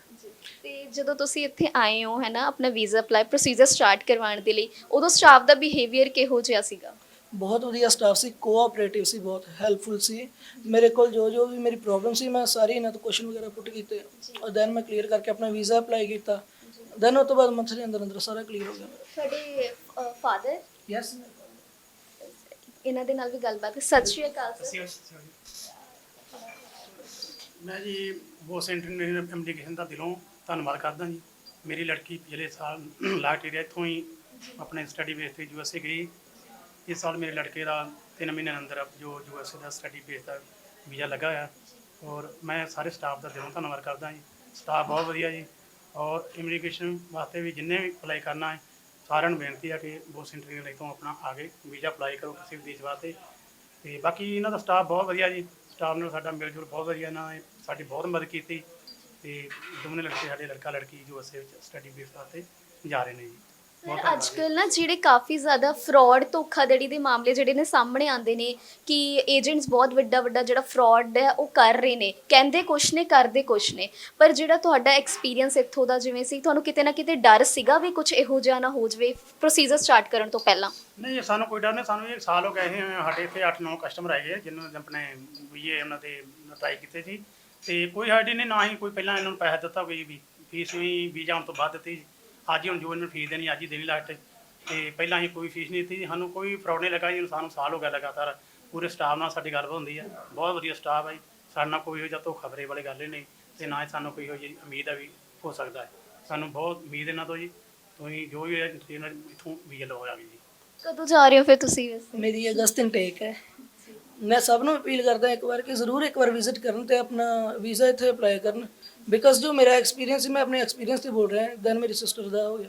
ਤੇ ਜਦੋਂ ਤੁਸੀਂ ਇੱਥੇ ਆਏ ਹੋ ਹੈ ਨਾ ਆਪਣਾ ਵੀਜ਼ਾ ਅਪਲਾਈ ਪ੍ਰੋਸੀਜਰ ਸਟਾਰਟ ਕਰਵਾਉਣ ਦੇ ਲਈ ਉਦੋਂ ਸਟਾਫ ਦਾ ਬਿਹੇਵੀਅਰ ਕਿਹੋ ਜਿਹਾ ਸੀਗਾ? ਬਹੁਤ ਵਧੀਆ ਸਟਾਫ ਸੀ ਕੋਆਪਰੇਟਿਵ ਸੀ ਬਹੁਤ ਹੈਲਪਫੁਲ ਸੀ। ਮੇਰੇ ਕੋਲ ਜੋ ਜੋ ਵੀ ਮੇਰੀ ਪ੍ਰੋਬਲਮ ਸੀ ਮੈਂ ਸਾਰੀ ਇਹਨਾਂ ਤੋਂ ਕੁਐਸਚਨ ਵਗੈਰਾ ਪੁੱਟ ਕੀਤੇ। ਔਰ ਦੈਨ ਮੈਂ ਕਲੀਅਰ ਕਰਕੇ ਆਪਣਾ ਵੀਜ਼ਾ ਅਪਲਾਈ ਕੀਤਾ। ਦੈਨ ਉਸ ਤੋਂ ਬਾਅਦ ਮੰਥ ਦੇ ਅੰਦਰ ਅੰਦਰ ਸਾਰਾ ਕਲੀਅਰ ਹੋ ਗਿਆ ਤੁਹਾਡੇ ਫਾਦਰ ਯੈਸ ਇਹਨਾਂ ਦੇ ਨਾਲ ਵੀ ਗੱਲਬਾਤ ਸਤਿ ਸ਼੍ਰੀ ਅਕਾਲ ਸਰ ਮੈਂ ਜੀ ਬੋਸ ਇੰਟਰਨੈਸ਼ਨਲ ਐਪਲੀਕੇਸ਼ਨ ਦਾ ਦਿਲੋਂ ਧੰਨਵਾਦ ਕਰਦਾ ਜੀ। ਮੇਰੀ ਲੜਕੀ ਪਿਛਲੇ ਸਾਲ ਲਾਸਟ ਏਰੀਆ ਇੱਥੋਂ ਹੀ ਆਪਣੇ ਸਟੱਡੀ ਬੇਸ ਤੇ ਯੂਐਸਏ ਗਈ। ਇਸ ਸਾਲ ਮੇਰੇ ਲੜਕੇ ਦਾ 3 ਮਹੀਨੇ ਦੇ ਅੰਦਰ ਜੋ ਯੂਐਸਏ ਦਾ ਸਟੱਡੀ ਬੇਸ ਦਾ ਵੀਜ਼ਾ ਲੱਗਾ ਹੋਇਆ। ਔਰ ਮੈਂ ਸਾਰੇ ਸਟਾਫ ਦਾ ਦਿਲੋਂ ਧੰਨਵਾਦ ਕਰਦਾ ਜੀ। ਸਟਾਫ ਬਹੁਤ ਵਧੀਆ ਜੀ। ਔਰ ਇਮੀਗ੍ਰੇਸ਼ਨ ਵਾਸਤੇ ਵੀ ਜਿੰਨੇ ਵੀ ਅਪਲਾਈ ਕਰਨਾ ਹੈ, ਸਾਰਿਆਂ ਨੂੰ ਬੇਨਤੀ ਹੈ ਕਿ ਬਹੁਤ ਬੋਸ ਲਈ ਤੋਂ ਆਪਣਾ ਆਗੇ ਵੀਜ਼ਾ ਅਪਲਾਈ ਕਰੋ ਕਿਸੇ ਵੀ ਦੇਸ਼ ਵਾਸਤੇ। ਤੇ ਬਾਕੀ ਇਹਨਾਂ ਦਾ ਸਟਾਫ ਬਹੁਤ ਵਧੀਆ ਜੀ। ਸਟਾਫ ਨਾਲ ਸਾਡਾ ਮਿਲ ਜੁਲ ਬਹੁਤ ਵਧੀਆ, ਇਹਨਾਂ ਨੇ ਸਾਡੀ ਬਹੁਤ ਮਦਦ ਕੀਤੀ। ਤੇ ਦੋਨੇ ਲੜਕੇ ਸਾਡੇ ਲੜਕਾ ਲੜਕੀ ਜੋ ਅਸੇ ਵਿੱਚ ਸਟੱਡੀ ਬੇਸ ਵਾਸਤੇ ਜਾ ਰਹੇ ਨੇ ਜੀ। ਬਹੁਤ ਅੱਜ ਧੰਨਵਾਦ ਜੀ। ਕੱਲ ਨਾ ਜਿਹੜੇ ਕਾਫੀ ਜ਼ਿਆਦਾ ਫਰਾਡ ਧੋਖਾਧੜੀ ਦੇ ਮਾਮਲੇ ਜਿਹੜੇ ਨੇ ਸਾਹਮਣੇ ਆਉਂਦੇ ਨੇ ਕਿ ਏਜੰਟਸ ਬਹੁਤ ਵੱਡਾ ਵੱਡਾ ਜਿਹੜਾ ਫਰਾਡ ਹੈ ਉਹ ਕਰ ਰਹੇ ਨੇ। ਕਹਿੰਦੇ ਕੁਛ ਨੇ ਕਰਦੇ ਕੁਛ ਨੇ। ਪਰ ਜਿਹੜਾ ਤੁਹਾਡਾ ਐਕਸਪੀਰੀਅੰਸ ਇੱਥੋਂ ਦਾ ਜਿਵੇਂ ਸੀ ਤੁਹਾਨੂੰ ਕਿਤੇ ਨਾ ਕਿਤੇ ਡਰ ਸੀਗਾ ਵੀ ਕੁਝ ਇਹੋ ਜਿਹਾ ਨਾ ਹੋ ਜਵੇ ਪ੍ਰੋਸੀਜਰ ਸਟਾਰਟ ਕਰਨ ਤੋਂ ਪਹਿਲਾਂ? ਨਹੀਂ ਸਾਨੂੰ ਕੋਈ ਡਰ ਨਹੀਂ ਸਾਨੂੰ ਇਹ ਸਾਲ ਹੋ ਗਏ ਸੀ ਸਾਡੇ ਇੱਥੇ 8-9 ਕਸਟਮਰ ਆਏ ਜਿਨ੍ਹਾਂ ਨੇ ਆਪਣੇ ਵੀਏ ਉਹਨਾਂ ਤੇ ਟਰਾਈ ਕੀਤੇ ਸੀ। ਤੇ ਕੋਈ ਸਾਡੀ ਨੇ ਨਾ ਹੀ ਕੋਈ ਪਹਿਲਾਂ ਇਹਨਾਂ ਨੂੰ ਪੈਸਾ ਦਿੱਤਾ ਕੋਈ ਵੀ ਫੀਸ ਵੀ ਵੀਜ਼ਾ ਆਉਣ ਤੋਂ ਬਾਅਦ ਦਿੱਤੀ। ਅੱਜ ਹੀ ਹੁਣ ਜੋ ਇਹਨਾਂ ਨੂੰ ਫੀਸ ਦੇਣੀ ਅੱਜ ਹੀ ਦੇਣੀ ਲਾਸਟ। ਤੇ ਪਹਿਲਾਂ ਹੀ ਕੋਈ ਫੀਸ ਨਹੀਂ ਦਿੱਤੀ। ਸਾਨੂੰ ਕੋਈ ਫਰਾਡ ਨਹੀਂ ਲੱਗਾ ਜੀ ਸਾਨੂੰ ਸਾਲ ਹੋ ਗਿਆ ਲਗਾਤਾਰ। ਪੂਰੇ ਸਟਾਫ ਨਾਲ ਸਾਡੀ ਗੱਲਬਾਤ ਹੁੰਦੀ ਹੈ ਬਹੁਤ ਵਧੀਆ ਸਟਾਫ ਹੈ ਜੀ। ਸਾਡੇ ਨਾਲ ਕੋਈ ਇਹੋ ਜਿਹਾ ਧੋਖਾ ਖਬਰੇ ਵਾਲੀ ਗੱਲ ਹੀ ਨਹੀਂ। ਤੇ ਨਾ ਹੀ ਸਾਨੂੰ ਕੋਈ ਇਹੋ ਜਿਹੀ ਉਮੀਦ ਹੈ ਵੀ ਹੋ ਸਕਦਾ ਹੈ। ਸਾਨੂੰ ਬਹੁਤ ਉਮੀਦ ਇਹਨਾਂ ਤੋਂ ਜੀ। ਤੁਸੀਂ ਜੋ ਵੀ ਹੈ ਇਹਨਾਂ ਇੱਥੋਂ ਵੀਜ਼ਾ ਲਵਾਇਆ ਜੀ। ਕਦੋਂ ਜਾ ਰਹੇ ਹੋ ਫਿਰ ਤੁਸੀਂ ਵੈਸੇ? ਮੇਰੀ ਅਗਸਤ ਇਨਟੇਕ ਹੈ। ਮੈਂ ਸਭ ਨੂੰ ਅਪੀਲ ਕਰਦਾ ਇੱਕ ਵਾਰ ਕਿ ਜ਼ਰੂਰ ਇੱਕ ਵਾਰ ਵਿਜ਼ਿਟ ਕਰਨ ਤੇ ਆਪਣਾ ਵੀਜ਼ਾ ਇੱਥੇ ਅਪਲਾਈ ਕਰਨ ਬਿਕਾਜ਼ ਜੋ ਮੇਰਾ ਐਕਸਪੀਰੀਅੰਸ ਸੀ, ਮੈਂ ਆਪਣੇ ਐਕਸਪੀਰੀਅੰਸ ਤੇ ਬੋਲ ਰਿਹਾ ਦੈਨ ਮੇਰੀ ਸਿਸਟਰ ਦਾ ਹੋ ਗਿਆ।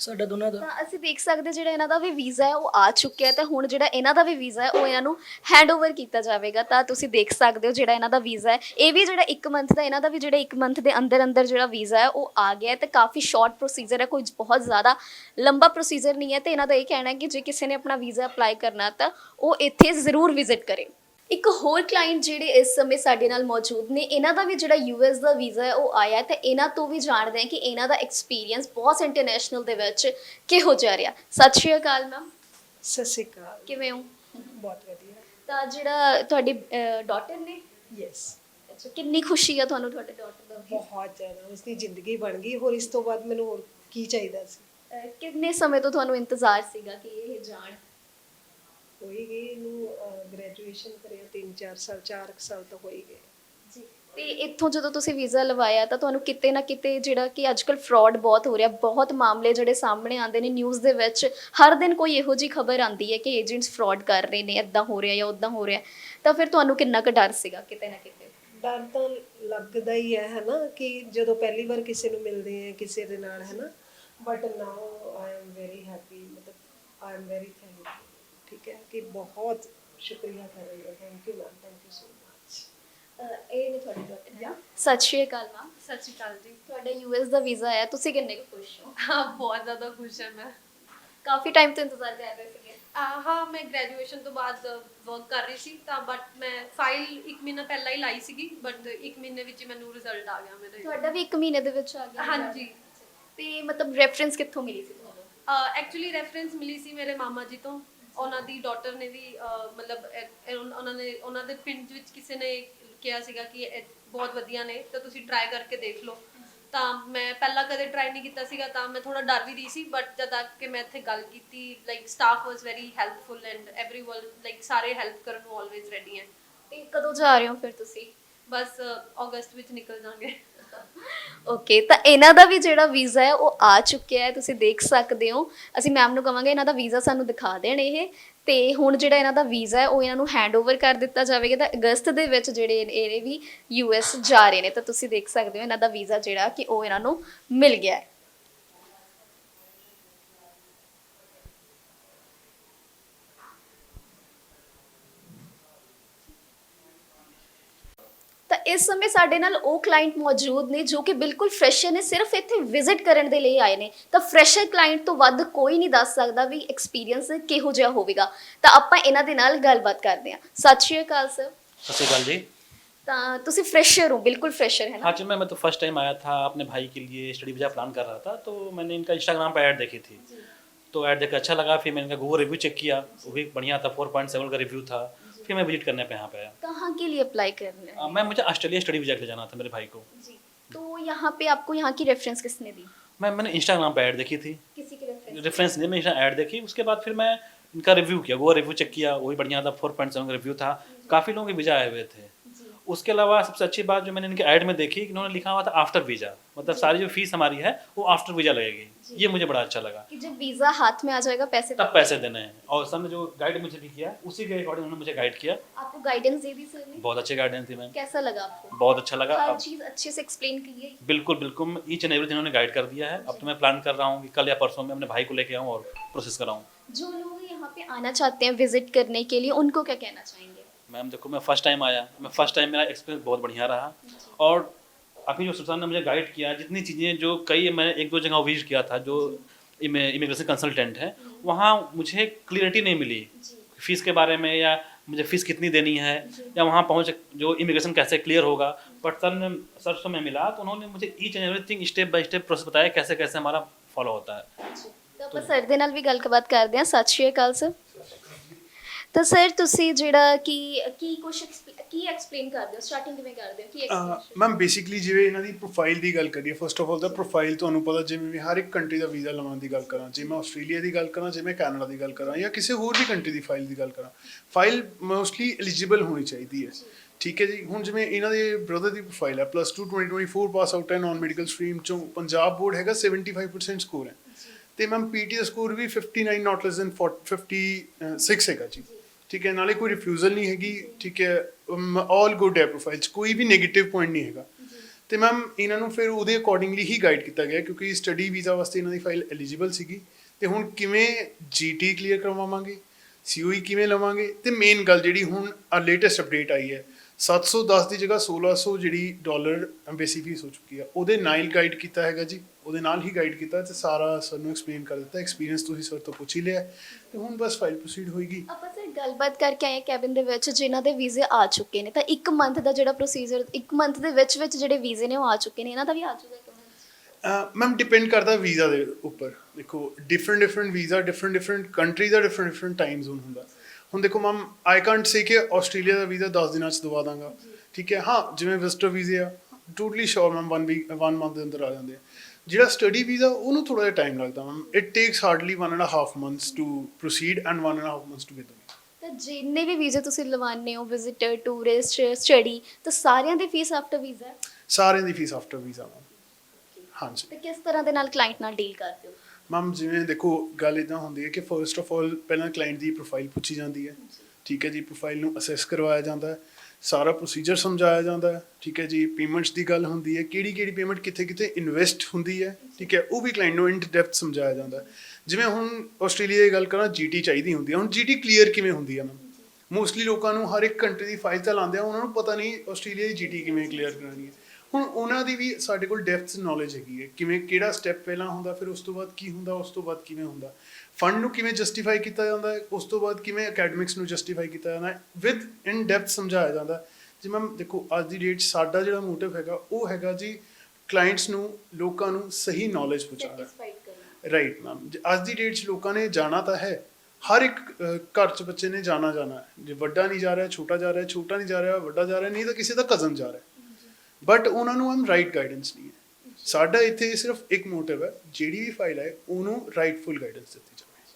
ਸਾਡਾ ਦੋਨਾਂ ਦਾ। ਤਾਂ ਅਸੀਂ ਦੇਖ ਸਕਦੇ ਜਿਹੜਾ ਇਹਨਾਂ ਦਾ ਵੀ ਵੀਜ਼ਾ ਹੈ, ਉਹ ਆ ਚੁੱਕਿਆ ਹੈ ਤੇ ਹੁਣ ਜਿਹੜਾ ਇਹਨਾਂ ਦਾ ਵੀ ਵੀਜ਼ਾ ਹੈ, ਉਹ ਇਹਨਾਂ ਨੂੰ ਹੈਂਡਓਵਰ ਕੀਤਾ ਜਾਵੇਗਾ। ਤਾਂ ਤੁਸੀਂ ਦੇਖ ਸਕਦੇ ਹੋ ਜਿਹੜਾ ਇਹਨਾਂ ਦਾ ਵੀਜ਼ਾ ਹੈ। ਇਹ ਵੀ ਜਿਹੜਾ 1 ਮੰਥ ਦਾ, ਇਹਨਾਂ ਦਾ ਵੀ ਜਿਹੜਾ 1 ਮੰਥ ਦੇ ਅੰਦਰ ਅੰਦਰ ਜਿਹੜਾ ਵੀਜ਼ਾ ਹੈ, ਉਹ ਆ ਗਿਆ ਹੈ ਤੇ ਕਾਫੀ ਸ਼ਾਰਟ ਪ੍ਰੋਸੀਜਰ ਹੈ, ਕੋਈ ਬਹੁਤ ਜ਼ਿਆਦਾ ਲੰਬਾ ਪ੍ਰੋਸੀਜਰ ਨਹੀਂ ਹੈ ਤੇ ਇਹਨਾਂ ਦਾ ਇਹ ਕਹਿਣਾ ਹੈ ਕਿ ਜੇ ਕਿਸੇ ਨੇ ਆਪਣਾ ਵੀਜ਼ਾ ਅਪਲਾਈ ਕਰਨਾ ਤਾਂ ਉਹ ਇੱਥੇ ਜ਼ਰੂਰ ਵਿਜ਼ਿਟ ਕਰੇ। ਇੱਕ ਹੋਰ ਕਲਾਇੰਟ ਜਿਹੜੇ ਇਸ ਸਮੇਂ ਸਾਡੇ ਨਾਲ ਮੌਜੂਦ ਨੇ ਇਹਨਾਂ ਦਾ ਵੀ ਜਿਹੜਾ ਯੂਐਸ ਦਾ ਵੀਜ਼ਾ ਹੈ ਉਹ ਆਇਆ ਹੈ ਤੇ ਇਹਨਾਂ ਤੋਂ ਵੀ ਜਾਣਦੇ ਹਾਂ ਕਿ ਇਹਨਾਂ ਦਾ ਐਕਸਪੀਰੀਅੰਸ ਬਹੁਤ ਇੰਟਰਨੈਸ਼ਨਲ ਦੇ ਵਿੱਚ ਕਿਹੋ ਜਿਹਾ ਰਿਹਾ। ਸਤਿ ਸ਼੍ਰੀ ਅਕਾਲ ਮੈਮ ਸਤਿ ਸ਼੍ਰੀ ਅਕਾਲ। ਕਿਵੇਂ ਹੋ? ਬਹੁਤ ਵਧੀਆ। ਤਾਂ ਜਿਹੜਾ ਤੁਹਾਡੀ ਡਾਟਰ ਨੇ? ਯੈਸ ਅੱਛਾ ਕਿੰਨੀ ਖੁਸ਼ੀ ਆ ਤੁਹਾਨੂੰ ਤੁਹਾਡੇ ਡਾਟਰ ਦਾ ਬਹੁਤ ਜ਼ਿਆਦਾ ਉਸਦੀ ਜ਼ਿੰਦਗੀ ਬਣ ਗਈ ਹੋਰ ਇਸ ਤੋਂ ਬਾਅਦ ਮੈਨੂੰ ਹੋਰ ਕੀ ਚਾਹੀਦਾ ਸੀ? ਕਿੰਨੇ ਸਮੇਂ ਤੋਂ ਤੁਹਾਨੂੰ ਇੰਤਜ਼ਾਰ ਸੀਗਾ ਕਿ ਇਹ ਜਾਣ? ਹੋਈ ਗਈ ਇਹਨੂੰ ਗ੍ਰੈਜੂਏਸ਼ਨ ਕਰਿਆ 3-4 ਸਾਲ 4 ਸਾਲ ਤਾਂ ਹੋਈ ਗਏ ਜੀ ਤੇ ਇੱਥੋਂ ਜਦੋਂ ਤੁਸੀਂ ਵੀਜ਼ਾ ਲਵਾਇਆ ਤਾਂ ਤੁਹਾਨੂੰ ਕਿਤੇ ਨਾ ਕਿਤੇ ਜਿਹੜਾ ਕਿ ਅੱਜਕੱਲ ਫਰਾਡ ਬਹੁਤ ਹੋ ਰਿਹਾ ਬਹੁਤ ਮਾਮਲੇ ਜਿਹੜੇ ਸਾਹਮਣੇ ਆਉਂਦੇ ਨੇ ਨਿਊਜ਼ ਦੇ ਵਿੱਚ ਹਰ ਦਿਨ ਕੋਈ ਇਹੋ ਜੀ ਖਬਰ ਆਉਂਦੀ ਹੈ ਕਿ ਏਜੰਟਸ ਫਰਾਡ ਕਰ ਰਹੇ ਨੇ ਇਦਾਂ ਹੋ ਰਿਹਾ ਜਾਂ ਉਦਾਂ ਹੋ ਰਿਹਾ ਤਾਂ ਫਿਰ ਤੁਹਾਨੂੰ ਕਿੰਨਾ ਕੁ ਡਰ ਸੀਗਾ ਕਿਤੇ ਨਾ ਕਿਤੇ? ਡਰ ਤਾਂ ਲੱਗਦਾ ਹੀ ਹੈ ਹਨਾ ਕਿ ਜਦੋਂ ਪਹਿਲੀ ਵਾਰ ਕਿਸੇ ਨੂੰ ਮਿਲਦੇ ਆ ਕਿਸੇ ਦੇ ਨਾਲ ਹਨਾ but now I am very happy ਮਤਲਬ ਆਈ ਐਮ ਵੈਰੀ ਠੀਕ ਹੈ ਕਿ ਬਹੁਤ ਸ਼ੁਕਰੀਆ ਕਰ ਰਹੀ ਹਾਂ thank you ma'am thank you so much ਇਹ ਨੇ ਤੁਹਾਡੀ ਡਾਟਰ ਹੈ ਸਤਿ ਸ਼੍ਰੀ ਅਕਾਲ ਮੈਮ ਸਤਿ ਸ਼੍ਰੀ ਅਕਾਲ ਜੀ ਤੁਹਾਡਾ ਯੂਐਸ ਦਾ ਵੀਜ਼ਾ ਆਇਆ ਤੁਸੀਂ ਕਿੰਨੇ ਕੁ ਖੁਸ਼ ਹੋ? ਹਾਂ ਬਹੁਤ ਜ਼ਿਆਦਾ ਖੁਸ਼ ਹਾਂ ਮੈਂ। ਕਾਫੀ ਟਾਈਮ ਤੋਂ ਇੰਤਜ਼ਾਰ ਕਰ ਰਹੇ ਸੀਗੇ। ਹਾਂ ਮੈਂ ਗ੍ਰੈਜੂਏਸ਼ਨ ਤੋਂ ਬਾਅਦ ਵਰਕ ਕਰ ਰਹੀ ਸੀ ਤਾਂ ਬਟ ਮੈਂ ਫਾਈਲ 1 ਮਹੀਨਾ ਪਹਿਲਾਂ ਹੀ ਲਾਈ ਸੀਗੀ ਬਟ 1 ਮਹੀਨੇ ਵਿੱਚ ਹੀ ਮੈਨੂੰ ਰਿਜ਼ਲਟ ਆ ਗਿਆ ਮੇਰੇ। ਤੁਹਾਡਾ ਵੀ 1 ਮਹੀਨੇ ਦੇ ਵਿੱਚ ਆ ਗਿਆ। ਹਾਂਜੀ। ਤੇ ਮਤਲਬ ਰੈਫਰੈਂਸ ਕਿੱਥੋਂ ਮਿਲੀ ਸੀ ਤੁਹਾਨੂੰ? ਐਕਚੁਅਲੀ ਰੈਫਰੈਂਸ ਮਿਲੀ ਸੀ ਮੇਰੇ ਮਾਮਾ ਜੀ ਤੋਂ। ਉਹਨਾਂ ਦੀ ਡਾਟਰ ਨੇ ਵੀ ਮਤਲਬ ਉਹਨਾਂ ਨੇ ਉਹਨਾਂ ਦੇ ਪਿੰਡ ਵਿੱਚ ਕਿਸੇ ਨੇ ਕਿਹਾ ਸੀਗਾ ਕਿ ਬਹੁਤ ਵਧੀਆ ਨੇ ਤਾਂ ਤੁਸੀਂ ਟਰਾਈ ਕਰਕੇ ਦੇਖ ਲਓ। ਤਾਂ ਮੈਂ ਪਹਿਲਾਂ ਕਦੇ ਟਰਾਈ ਨਹੀਂ ਕੀਤਾ ਸੀਗਾ ਤਾਂ ਮੈਂ ਥੋੜਾ ਡਰ ਵੀ ਰਹੀ ਸੀ ਬਟ ਜਦ ਤੱਕ ਕਿ ਮੈਂ ਇੱਥੇ ਗੱਲ ਕੀਤੀ like staff was very helpful and everyone like ਸਾਰੇ ਹੈਲਪ ਕਰਨ ਨੂੰ ਆਲਵੇਜ਼ ਰੈਡੀ ਹੈ। ਤੇ ਕਦੋਂ ਜਾ ਰਹੇ ਹੋ ਫਿਰ ਤੁਸੀਂ? ਬਸ ਅਗਸਤ ਵਿੱਚ ਨਿਕਲ ਜਾਾਂਗੇ। ਓਕੇ ਤਾਂ ਇਹਨਾਂ ਦਾ ਵੀ ਜਿਹੜਾ ਵੀਜ਼ਾ ਹੈ, ਉਹ ਆ ਚੁੱਕਿਆ ਹੈ, ਤੁਸੀਂ ਦੇਖ ਸਕਦੇ ਹੋ। ਅਸੀਂ ਮੈਮ ਨੂੰ ਕਵਾਂਗੇ, ਇਹਨਾਂ ਦਾ ਵੀਜ਼ਾ ਸਾਨੂੰ ਦਿਖਾ ਦੇਣ ਇਹ। ਤੇ ਹੁਣ ਜਿਹੜਾ ਇਹਨਾਂ ਦਾ ਵੀਜ਼ਾ ਹੈ, ਉਹ ਇਹਨਾਂ ਨੂੰ ਹੈਂਡਓਵਰ ਕਰ ਦਿੱਤਾ ਜਾਵੇਗਾ। ਤਾਂ ਅਗਸਤ ਦੇ ਵਿੱਚ ਜਿਹੜੇ ਇਹ ਵੀ ਯੂਐਸ ਜਾ ਰਹੇ ਨੇ, ਤਾਂ ਤੁਸੀਂ ਦੇਖ ਸਕਦੇ ਹੋ ਇਹਨਾਂ ਦਾ ਵੀਜ਼ਾ ਜਿਹੜਾ ਕਿ ਉਹ ਇਹਨਾਂ ਨੂੰ ਮਿਲ ਗਿਆ ਹੈ। ਇਸ ਸਮੇਂ ਸਾਡੇ ਨਾਲ ਉਹ ਕਲਾਇੰਟ ਮੌਜੂਦ ਨੇ ਜੋ ਕਿ ਬਿਲਕੁਲ ਫਰੈਸ਼ਰ ਨੇ ਸਿਰਫ ਇੱਥੇ ਵਿਜ਼ਿਟ ਕਰਨ ਦੇ ਲਈ ਆਏ ਨੇ ਤਾਂ ਫਰੈਸ਼ਰ ਕਲਾਇੰਟ ਤੋਂ ਵੱਧ ਕੋਈ ਨਹੀਂ ਦੱਸ ਸਕਦਾ ਵੀ ਐਕਸਪੀਰੀਅੰਸ ਕਿਹੋ ਜਿਹਾ ਹੋਵੇਗਾ ਤਾਂ ਆਪਾਂ ਇਹਨਾਂ ਦੇ ਨਾਲ ਗੱਲਬਾਤ ਕਰਦੇ ਹਾਂ ਸਤਿ ਸ਼੍ਰੀ ਅਕਾਲ ਸਰ सत श्रीकाल जी ਤਾਂ ਤੁਸੀਂ ਫਰੈਸ਼ਰ ਹੋ ਬਿਲਕੁਲ ਫਰੈਸ਼ਰ ਹੈ हाँ ਨਾ जी मैं मैं तो फर्स्ट टाइम आया था अपने भाई के लिए स्टडी वीज़ा प्लान कर रहा था तो मैंने इनका इंस्टाग्राम पर ऐड देखी थी तो ऐड देख अच्छा लगा फिर मैंने इनका गूगल रिव्यू चेक किया वो भी बढ़िया था फोर पॉइंट सेवन का रिव्यू था फिर मैं विज़िट करने पे यहाँ पे? आया कहाँ के लिए अप्लाई करना? है मैं मुझे ऑस्ट्रेलिया स्टडी वीज़ा के लिए जाना था मेरे भाई को। जी तो यहाँ पे आपको यहाँ की रेफरेंस किसने दी? मैं मैंने इंस्टाग्राम पर ऐड देखी थी। किसी की रेफरेंस रेफरेंस नहीं मैं ऐड देखी उसके बाद फिर मैं इनका रिव्यू किया वो रिव्यू चेक किया वही बढ़िया था फोर पॉइंट सेवन रिव्यू था। काफ़ी लोगों के वीज़ा आए हुए थे। उसके अलावा सबसे अच्छी बात जो मैंने इनके ऐड में देखी कि इन्होंने लिखा हुआ था आफ्टर वीज़ा मतलब सारी जो फ़ीस हमारी है वो आफ्टर वीज़ा लगेगी। ये मुझे बड़ा अच्छा लगा। कि जब वीज़ा हाथ में आ जाएगा पैसे तब पैसे देने हैं। और सर ने जो गाइड मुझे भी किया उसी के अकॉर्डिंग उन्होंने मुझे गाइड किया। आपको गाइडेंस दे दी सर ने? बहुत अच्छी गाइडेंस थी मैम। कैसा लगा आपको? बहुत अच्छा लगा। हर चीज़ अच्छे से एक्सप्लेन की है बिल्कुल। बिल्कुल ईच एंड एवरीथिंग उन्होंने गाइड कर दिया है। अब तो मैं प्लान कर रहा हूँ कि कल या परसों में अपने भाई को लेके आऊँ और प्रोसेस कराऊँ। जो लोग यहाँ पे आना चाहते हैं विज़िट करने के लिए उनको क्या कहना चाहेंगे? मैम देखो मैं फ़र्स्ट टाइम आया। मैं फ़र्स्ट टाइम मेरा एक्सपीरियंस बहुत बढ़िया रहा। और अभी जो सुल्तान ने मुझे गाइड किया जितनी चीज़ें जो कई मैंने एक दो जगह विज़िट किया था जो इमिग्रेशन कंसल्टेंट है वहाँ मुझे क्लियरिटी नहीं मिली। फ़ीस के बारे में या मुझे फ़ीस कितनी देनी है या वहाँ पहुँच जो इमिग्रेशन कैसे क्लियर होगा। बट सर ने सर से मैं मिला तो उन्होंने मुझे each and everything step by step process बताया कैसे कैसे हमारा फॉलो होता है। तो, तो सर दे भी गल बात कर दें सत श्रीकाल सर। ਤਾਂ ਸਰ ਤੁਸੀਂ ਜਿਹੜਾ ਕਿ ਕੀ ਕੁਝ ਕੀ ਐਕਸਪਲੇਨ ਕਰਦੇ ਹੋ? ਸਟਾਰਟਿੰਗ ਕਿਵੇਂ ਕਰਦੇ ਹੋ? ਕੀ ਐਕਸਪਲੇਨ ਮੈਮ ਬੇਸਿਕਲੀ ਜਿਵੇਂ ਇਹਨਾਂ ਦੀ ਪ੍ਰੋਫਾਈਲ ਦੀ ਗੱਲ ਕਰੀਏ ਫਸਟ ਆਫ ਆਲ ਦਾ ਪ੍ਰੋਫਾਈਲ ਤੁਹਾਨੂੰ ਪਤਾ ਜਿਵੇਂ ਵੀ ਹਰ ਇੱਕ ਕੰਟਰੀ ਦਾ ਵੀਜ਼ਾ ਲਵਾਉਣ ਦੀ ਗੱਲ ਕਰਾਂ ਜੇ ਮੈਂ ਆਸਟ੍ਰੇਲੀਆ ਦੀ ਗੱਲ ਕਰਾਂ ਜੇ ਮੈਂ ਕੈਨੇਡਾ ਦੀ ਗੱਲ ਕਰਾਂ ਜਾਂ ਕਿਸੇ ਹੋਰ ਵੀ ਕੰਟਰੀ ਦੀ ਫਾਈਲ ਦੀ ਗੱਲ ਕਰਾਂ ਫਾਈਲ ਮੋਸਟਲੀ ਐਲੀਜੀਬਲ ਹੋਣੀ ਚਾਹੀਦੀ ਹੈ। ਠੀਕ ਹੈ ਜੀ? ਹੁਣ ਜਿਵੇਂ ਇਹਨਾਂ ਦੇ ਬ੍ਰਦਰ ਦੀ ਪ੍ਰੋਫਾਈਲ ਹੈ ਪਲੱਸ 2 2024 ਪਾਸ ਆਊਟ ਹੈ ਨਾਨ ਮੈਡੀਕਲ ਸਟਰੀਮ ਚੋਂ ਪੰਜਾਬ ਬੋਰਡ ਹੈਗਾ 75% ਸਕੋਰ ਹੈ। ਤੇ ਮੈਮ ਪੀਟੀ ਦਾ ਸਕੋਰ ਵੀ 59 ਨਾਟ ਲੈਸ ਦੈਨ 56 ਹੈਗਾ ਜੀ। ਠੀਕ ਹੈ ਨਾਲੇ ਕੋਈ ਰਿਫਿਊਜ਼ਲ ਨਹੀਂ ਹੈਗੀ ਠੀਕ ਹੈ ਆਲ ਗੁੱਡ ਹੈ ਪ੍ਰੋਫਾਈਲ 'ਚ ਕੋਈ ਵੀ 네ਗੇਟਿਵ ਪੁਆਇੰਟ ਨਹੀਂ ਹੈਗਾ। ਤੇ ਮੈਮ ਇਹਨਾਂ ਨੂੰ ਫਿਰ ਉਹਦੇ ਅਕੋਰਡਿੰਗਲੀ ਹੀ ਗਾਈਡ ਕੀਤਾ ਗਿਆ ਕਿਉਂਕਿ ਸਟੱਡੀ ਵੀਜ਼ਾ ਵਾਸਤੇ ਇਹਨਾਂ ਦੀ ਫਾਈਲ ਐਲੀਜੀਬਲ ਸੀਗੀ। ਤੇ ਹੁਣ ਕਿਵੇਂ ਜੀਟੀ ਕਲੀਅਰ ਕਰਵਾਵਾਂਗੇ ਸੀਓਈ ਕਿਵੇਂ ਲਵਾਂਗੇ ਤੇ ਮੇਨ ਗੱਲ ਜਿਹੜੀ ਹੁਣ ਆ ਲੇਟੈਸਟ ਅਪਡੇਟ ਆਈ ਹੈ 710 ਦੀ ਜਗ੍ਹਾ 1600 ਜਿਹੜੀ ਡਾਲਰ ਐਮਬੈਸੀ ਫੀਸ ਹੋ ਚੁੱਕੀ ਆ ਉਹਦੇ ਨਾਲ ਗਾਈਡ ਕੀਤਾ ਹੈਗਾ ਜੀ ਉਹਦੇ ਨਾਲ ਹੀ ਗਾਈਡ ਕੀਤਾ ਤੇ ਸਾਰਾ ਸਰ ਨੂੰ ਐਕਸਪਲੇਨ ਕਰ ਦਿੱਤਾ ਐਕਸਪੀਰੀਅੰਸ ਤੁਸੀਂ ਸਰ ਤੋਂ ਪੁੱਛ ਹੀ ਲਿਆ ਤੇ ਹੁਣ ਬਸ ਫਾਈਲ ਪ੍ਰੋਸੀਡ ਹੋਏਗੀ। ਆਪਾਂ ਸਰ ਗੱਲਬਾਤ ਕਰਕੇ ਆਏ ਕੈਬਿਨ ਦੇ ਵਿੱਚ ਜਿਨ੍ਹਾਂ ਦੇ ਵੀਜ਼ੇ ਆ ਚੁੱਕੇ ਨੇ ਤਾਂ ਇੱਕ ਮੰਥ ਦਾ ਜਿਹੜਾ ਪ੍ਰੋਸੀਜਰ ਇੱਕ ਮੰਥ ਦੇ ਵਿੱਚ ਵਿੱਚ ਜਿਹੜੇ ਵੀਜ਼ੇ ਨੇ ਉਹ ਆ ਚੁੱਕੇ ਨੇ ਇਹਨਾਂ ਦਾ ਵੀ ਆ ਚੁੱਕਾ ਮੈਮ ਡਿਪੈਂਡ ਕਰਦਾ ਵੀਜ਼ਾ ਦੇ ਉੱਪਰ ਦੇਖੋ different different visa different different country ਦਾ ਡਿਫਰੈਂਟ ਡਿਫਰੈਂਟ ਟਾਈਮ ਜ਼ੋਨ ਹੁੰਦਾ। ਹੁਣ ਦੇਖੋ ਮੈਮ ਆਈ ਕਾਂਟ ਸੇ ਕਿ ਆਸਟ੍ਰੇਲੀਆ ਦਾ ਵੀਜ਼ਾ 10 ਦਿਨਾਂ ਚ ਦਵਾ ਦਾਂਗਾ। ਠੀਕ ਹੈ? ਹਾਂ ਜਿਵੇਂ ਵਿਜ਼ਟਰ ਵੀਜ਼ੇ ਆ totally sure ma'am 1 week 1 month ਦੇ ਅੰਦਰ ਆ ਜਾਂਦੇ ਆ। ਜਿਹੜਾ ਸਟੱਡੀ ਵੀਜ਼ਾ ਉਹਨੂੰ ਥੋੜਾ ਜਿਹਾ ਟਾਈਮ ਲੱਗਦਾ ma'am it takes hardly 1 and half months to proceed and 1 and half months to get ਤਾਂ ਜਿੰਨੇ ਵੀ ਵੀਜ਼ੇ ਤੁਸੀਂ ਲਵਾਉਂਦੇ ਹੋ ਵਿਜ਼ਿਟਰ ਟੂਰਿਸਟ ਸਟੱਡੀ ਤਾਂ ਸਾਰਿਆਂ ਦੀ ਫੀਸ ਆਫਟਰ ਵੀਜ਼ਾ ਸਾਰਿਆਂ ਦੀ ਫੀਸ ਆਫਟਰ ਵੀਜ਼ਾ ਹਾਂਜੀ। ਤੇ ਕਿਸ ਤਰ੍ਹਾਂ ਦੇ ਨਾਲ ਕਲਾਇੰਟ ਨਾਲ ਡੀਲ ਕਰਦੇ ਹੋ? ਮੈਮ ਜਿਵੇਂ ਦੇਖੋ, ਗੱਲ ਇਦਾਂ ਹੁੰਦੀ ਹੈ ਕਿ ਫਰਸਟ ਆਫ ਆਲ ਪਹਿਲਾਂ ਕਲਾਇੰਟ ਦੀ ਪ੍ਰੋਫਾਈਲ ਪੁੱਛੀ ਜਾਂਦੀ ਹੈ। ਠੀਕ ਹੈ ਜੀ ਪ੍ਰੋਫਾਈਲ ਨੂੰ ਅਸੈਸ ਕਰਵਾਇਆ ਜਾਂਦਾ ਹੈ। ਸਾਰਾ ਪ੍ਰੋਸੀਜਰ ਸਮਝਾਇਆ ਜਾਂਦਾ ਹੈ। ਠੀਕ ਹੈ ਜੀ ਪੇਮੈਂਟਸ ਦੀ ਗੱਲ ਹੁੰਦੀ ਹੈ। ਕਿਹੜੀ ਕਿਹੜੀ ਪੇਮੈਂਟ ਕਿੱਥੇ ਕਿੱਥੇ ਇਨਵੈਸਟ ਹੁੰਦੀ ਹੈ। ਠੀਕ ਹੈ, ਉਹ ਵੀ ਕਲਾਇੰਟ ਨੂੰ ਇਨ ਡੈਪਥ ਸਮਝਾਇਆ ਜਾਂਦਾ ਜਿਵੇਂ ਹੁਣ ਆਸਟ੍ਰੇਲੀਆ ਦੀ ਗੱਲ ਕਰਾਂ ਜੀਟੀ ਚਾਹੀਦੀ ਹੁੰਦੀ ਹੈ। ਹੁਣ ਜੀਟੀ ਕਲੀਅਰ ਕਿਵੇਂ ਹੁੰਦੀ ਹੈ ਮੈਮ ਮੋਸਟਲੀ ਲੋਕਾਂ ਨੂੰ ਹਰ ਇੱਕ ਕੰਟਰੀ ਦੀ ਫਾਈਲ ਤਾਂ ਲਾਉਂਦੇ ਆ, ਉਹਨਾਂ ਨੂੰ ਪਤਾ ਨਹੀਂ ਆਸਟ੍ਰੇਲੀਆ ਦੀ ਜੀਟੀ ਕਿਵੇਂ ਕਲੀਅਰ ਕਰਨੀ ਹੈ। ਹੁਣ ਉਹਨਾਂ ਦੀ ਵੀ ਸਾਡੇ ਕੋਲ ਡੈਪਥ ਨੌਲੇਜ ਹੈਗੀ ਹੈ। ਕਿਵੇਂ ਕਿਹੜਾ ਸਟੈਪ ਪਹਿਲਾਂ ਹੁੰਦਾ ਫਿਰ ਉਸ ਤੋਂ ਬਾਅਦ ਕੀ ਹੁੰਦਾ ਉਸ ਤੋਂ ਬਾਅਦ ਕਿਵੇਂ ਹੁੰਦਾ। ਫੰਡ ਨੂੰ ਕਿਵੇਂ ਜਸਟੀਫਾਈ ਕੀਤਾ ਜਾਂਦਾ ਹੈ ਉਸ ਤੋਂ ਬਾਅਦ ਕਿਵੇਂ ਅਕੈਡਮਿਕਸ ਨੂੰ ਜਸਟੀਫਾਈ ਕੀਤਾ ਜਾਂਦਾ ਹੈ ਵਿਦ ਇਨ ਡੈਪਥ ਸਮਝਾਇਆ ਜਾਂਦਾ। ਹੈ। ਜਿਵੇਂ ਦੇਖੋ ਅੱਜ ਦੀ ਡੇਟ ਸਾਡਾ ਜਿਹੜਾ ਮੋਟਿਵ ਹੈਗਾ ਉਹ ਹੈਗਾ ਜੀ ਕਲਾਇੰਟਸ ਨੂੰ ਲੋਕਾਂ ਨੂੰ ਸਹੀ ਨੌਲੇਜ ਪਹੁੰਚਾਉਣਾ। ਰਾਈਟ ਮੈਮ ਅੱਜ ਦੀ ਡੇਟ 'ਚ ਲੋਕਾਂ ਨੇ ਜਾਣਾ ਤਾਂ ਹੈ ਹਰ ਇੱਕ ਘਰ 'ਚ ਬੱਚੇ ਨੇ ਜਾਣਾ ਜਾਣਾ ਜੇ ਵੱਡਾ ਨਹੀਂ ਜਾ ਰਿਹਾ ਛੋਟਾ ਜਾ ਰਿਹਾ ਛੋਟਾ ਨਹੀਂ ਜਾ ਰਿਹਾ ਵੱਡਾ ਜਾ ਰਿਹਾ ਨਹੀਂ ਤਾਂ ਕਿਸੇ ਦਾ ਕਜ਼ਨ ਜਾ ਰਿਹਾ। ਬਟ ਉਹਨਾਂ ਨੂੰ ਹਮ ਰਾਈਟ ਗਾਈਡੈਂਸ ਨਹੀਂ ਹੈ। ਸਾਡਾ ਇੱਥੇ ਸਿਰਫ ਇੱਕ ਮੋਟਿਵ ਹੈ, ਜਿਹੜੀ ਵੀ ਫਾਈਲ ਹੈ, ਉਹਨੂੰ ਰਾਈਟਫੁਲ ਗਾਈਡੈਂਸ ਦਿੱਤੀ ਜਾਵੇ।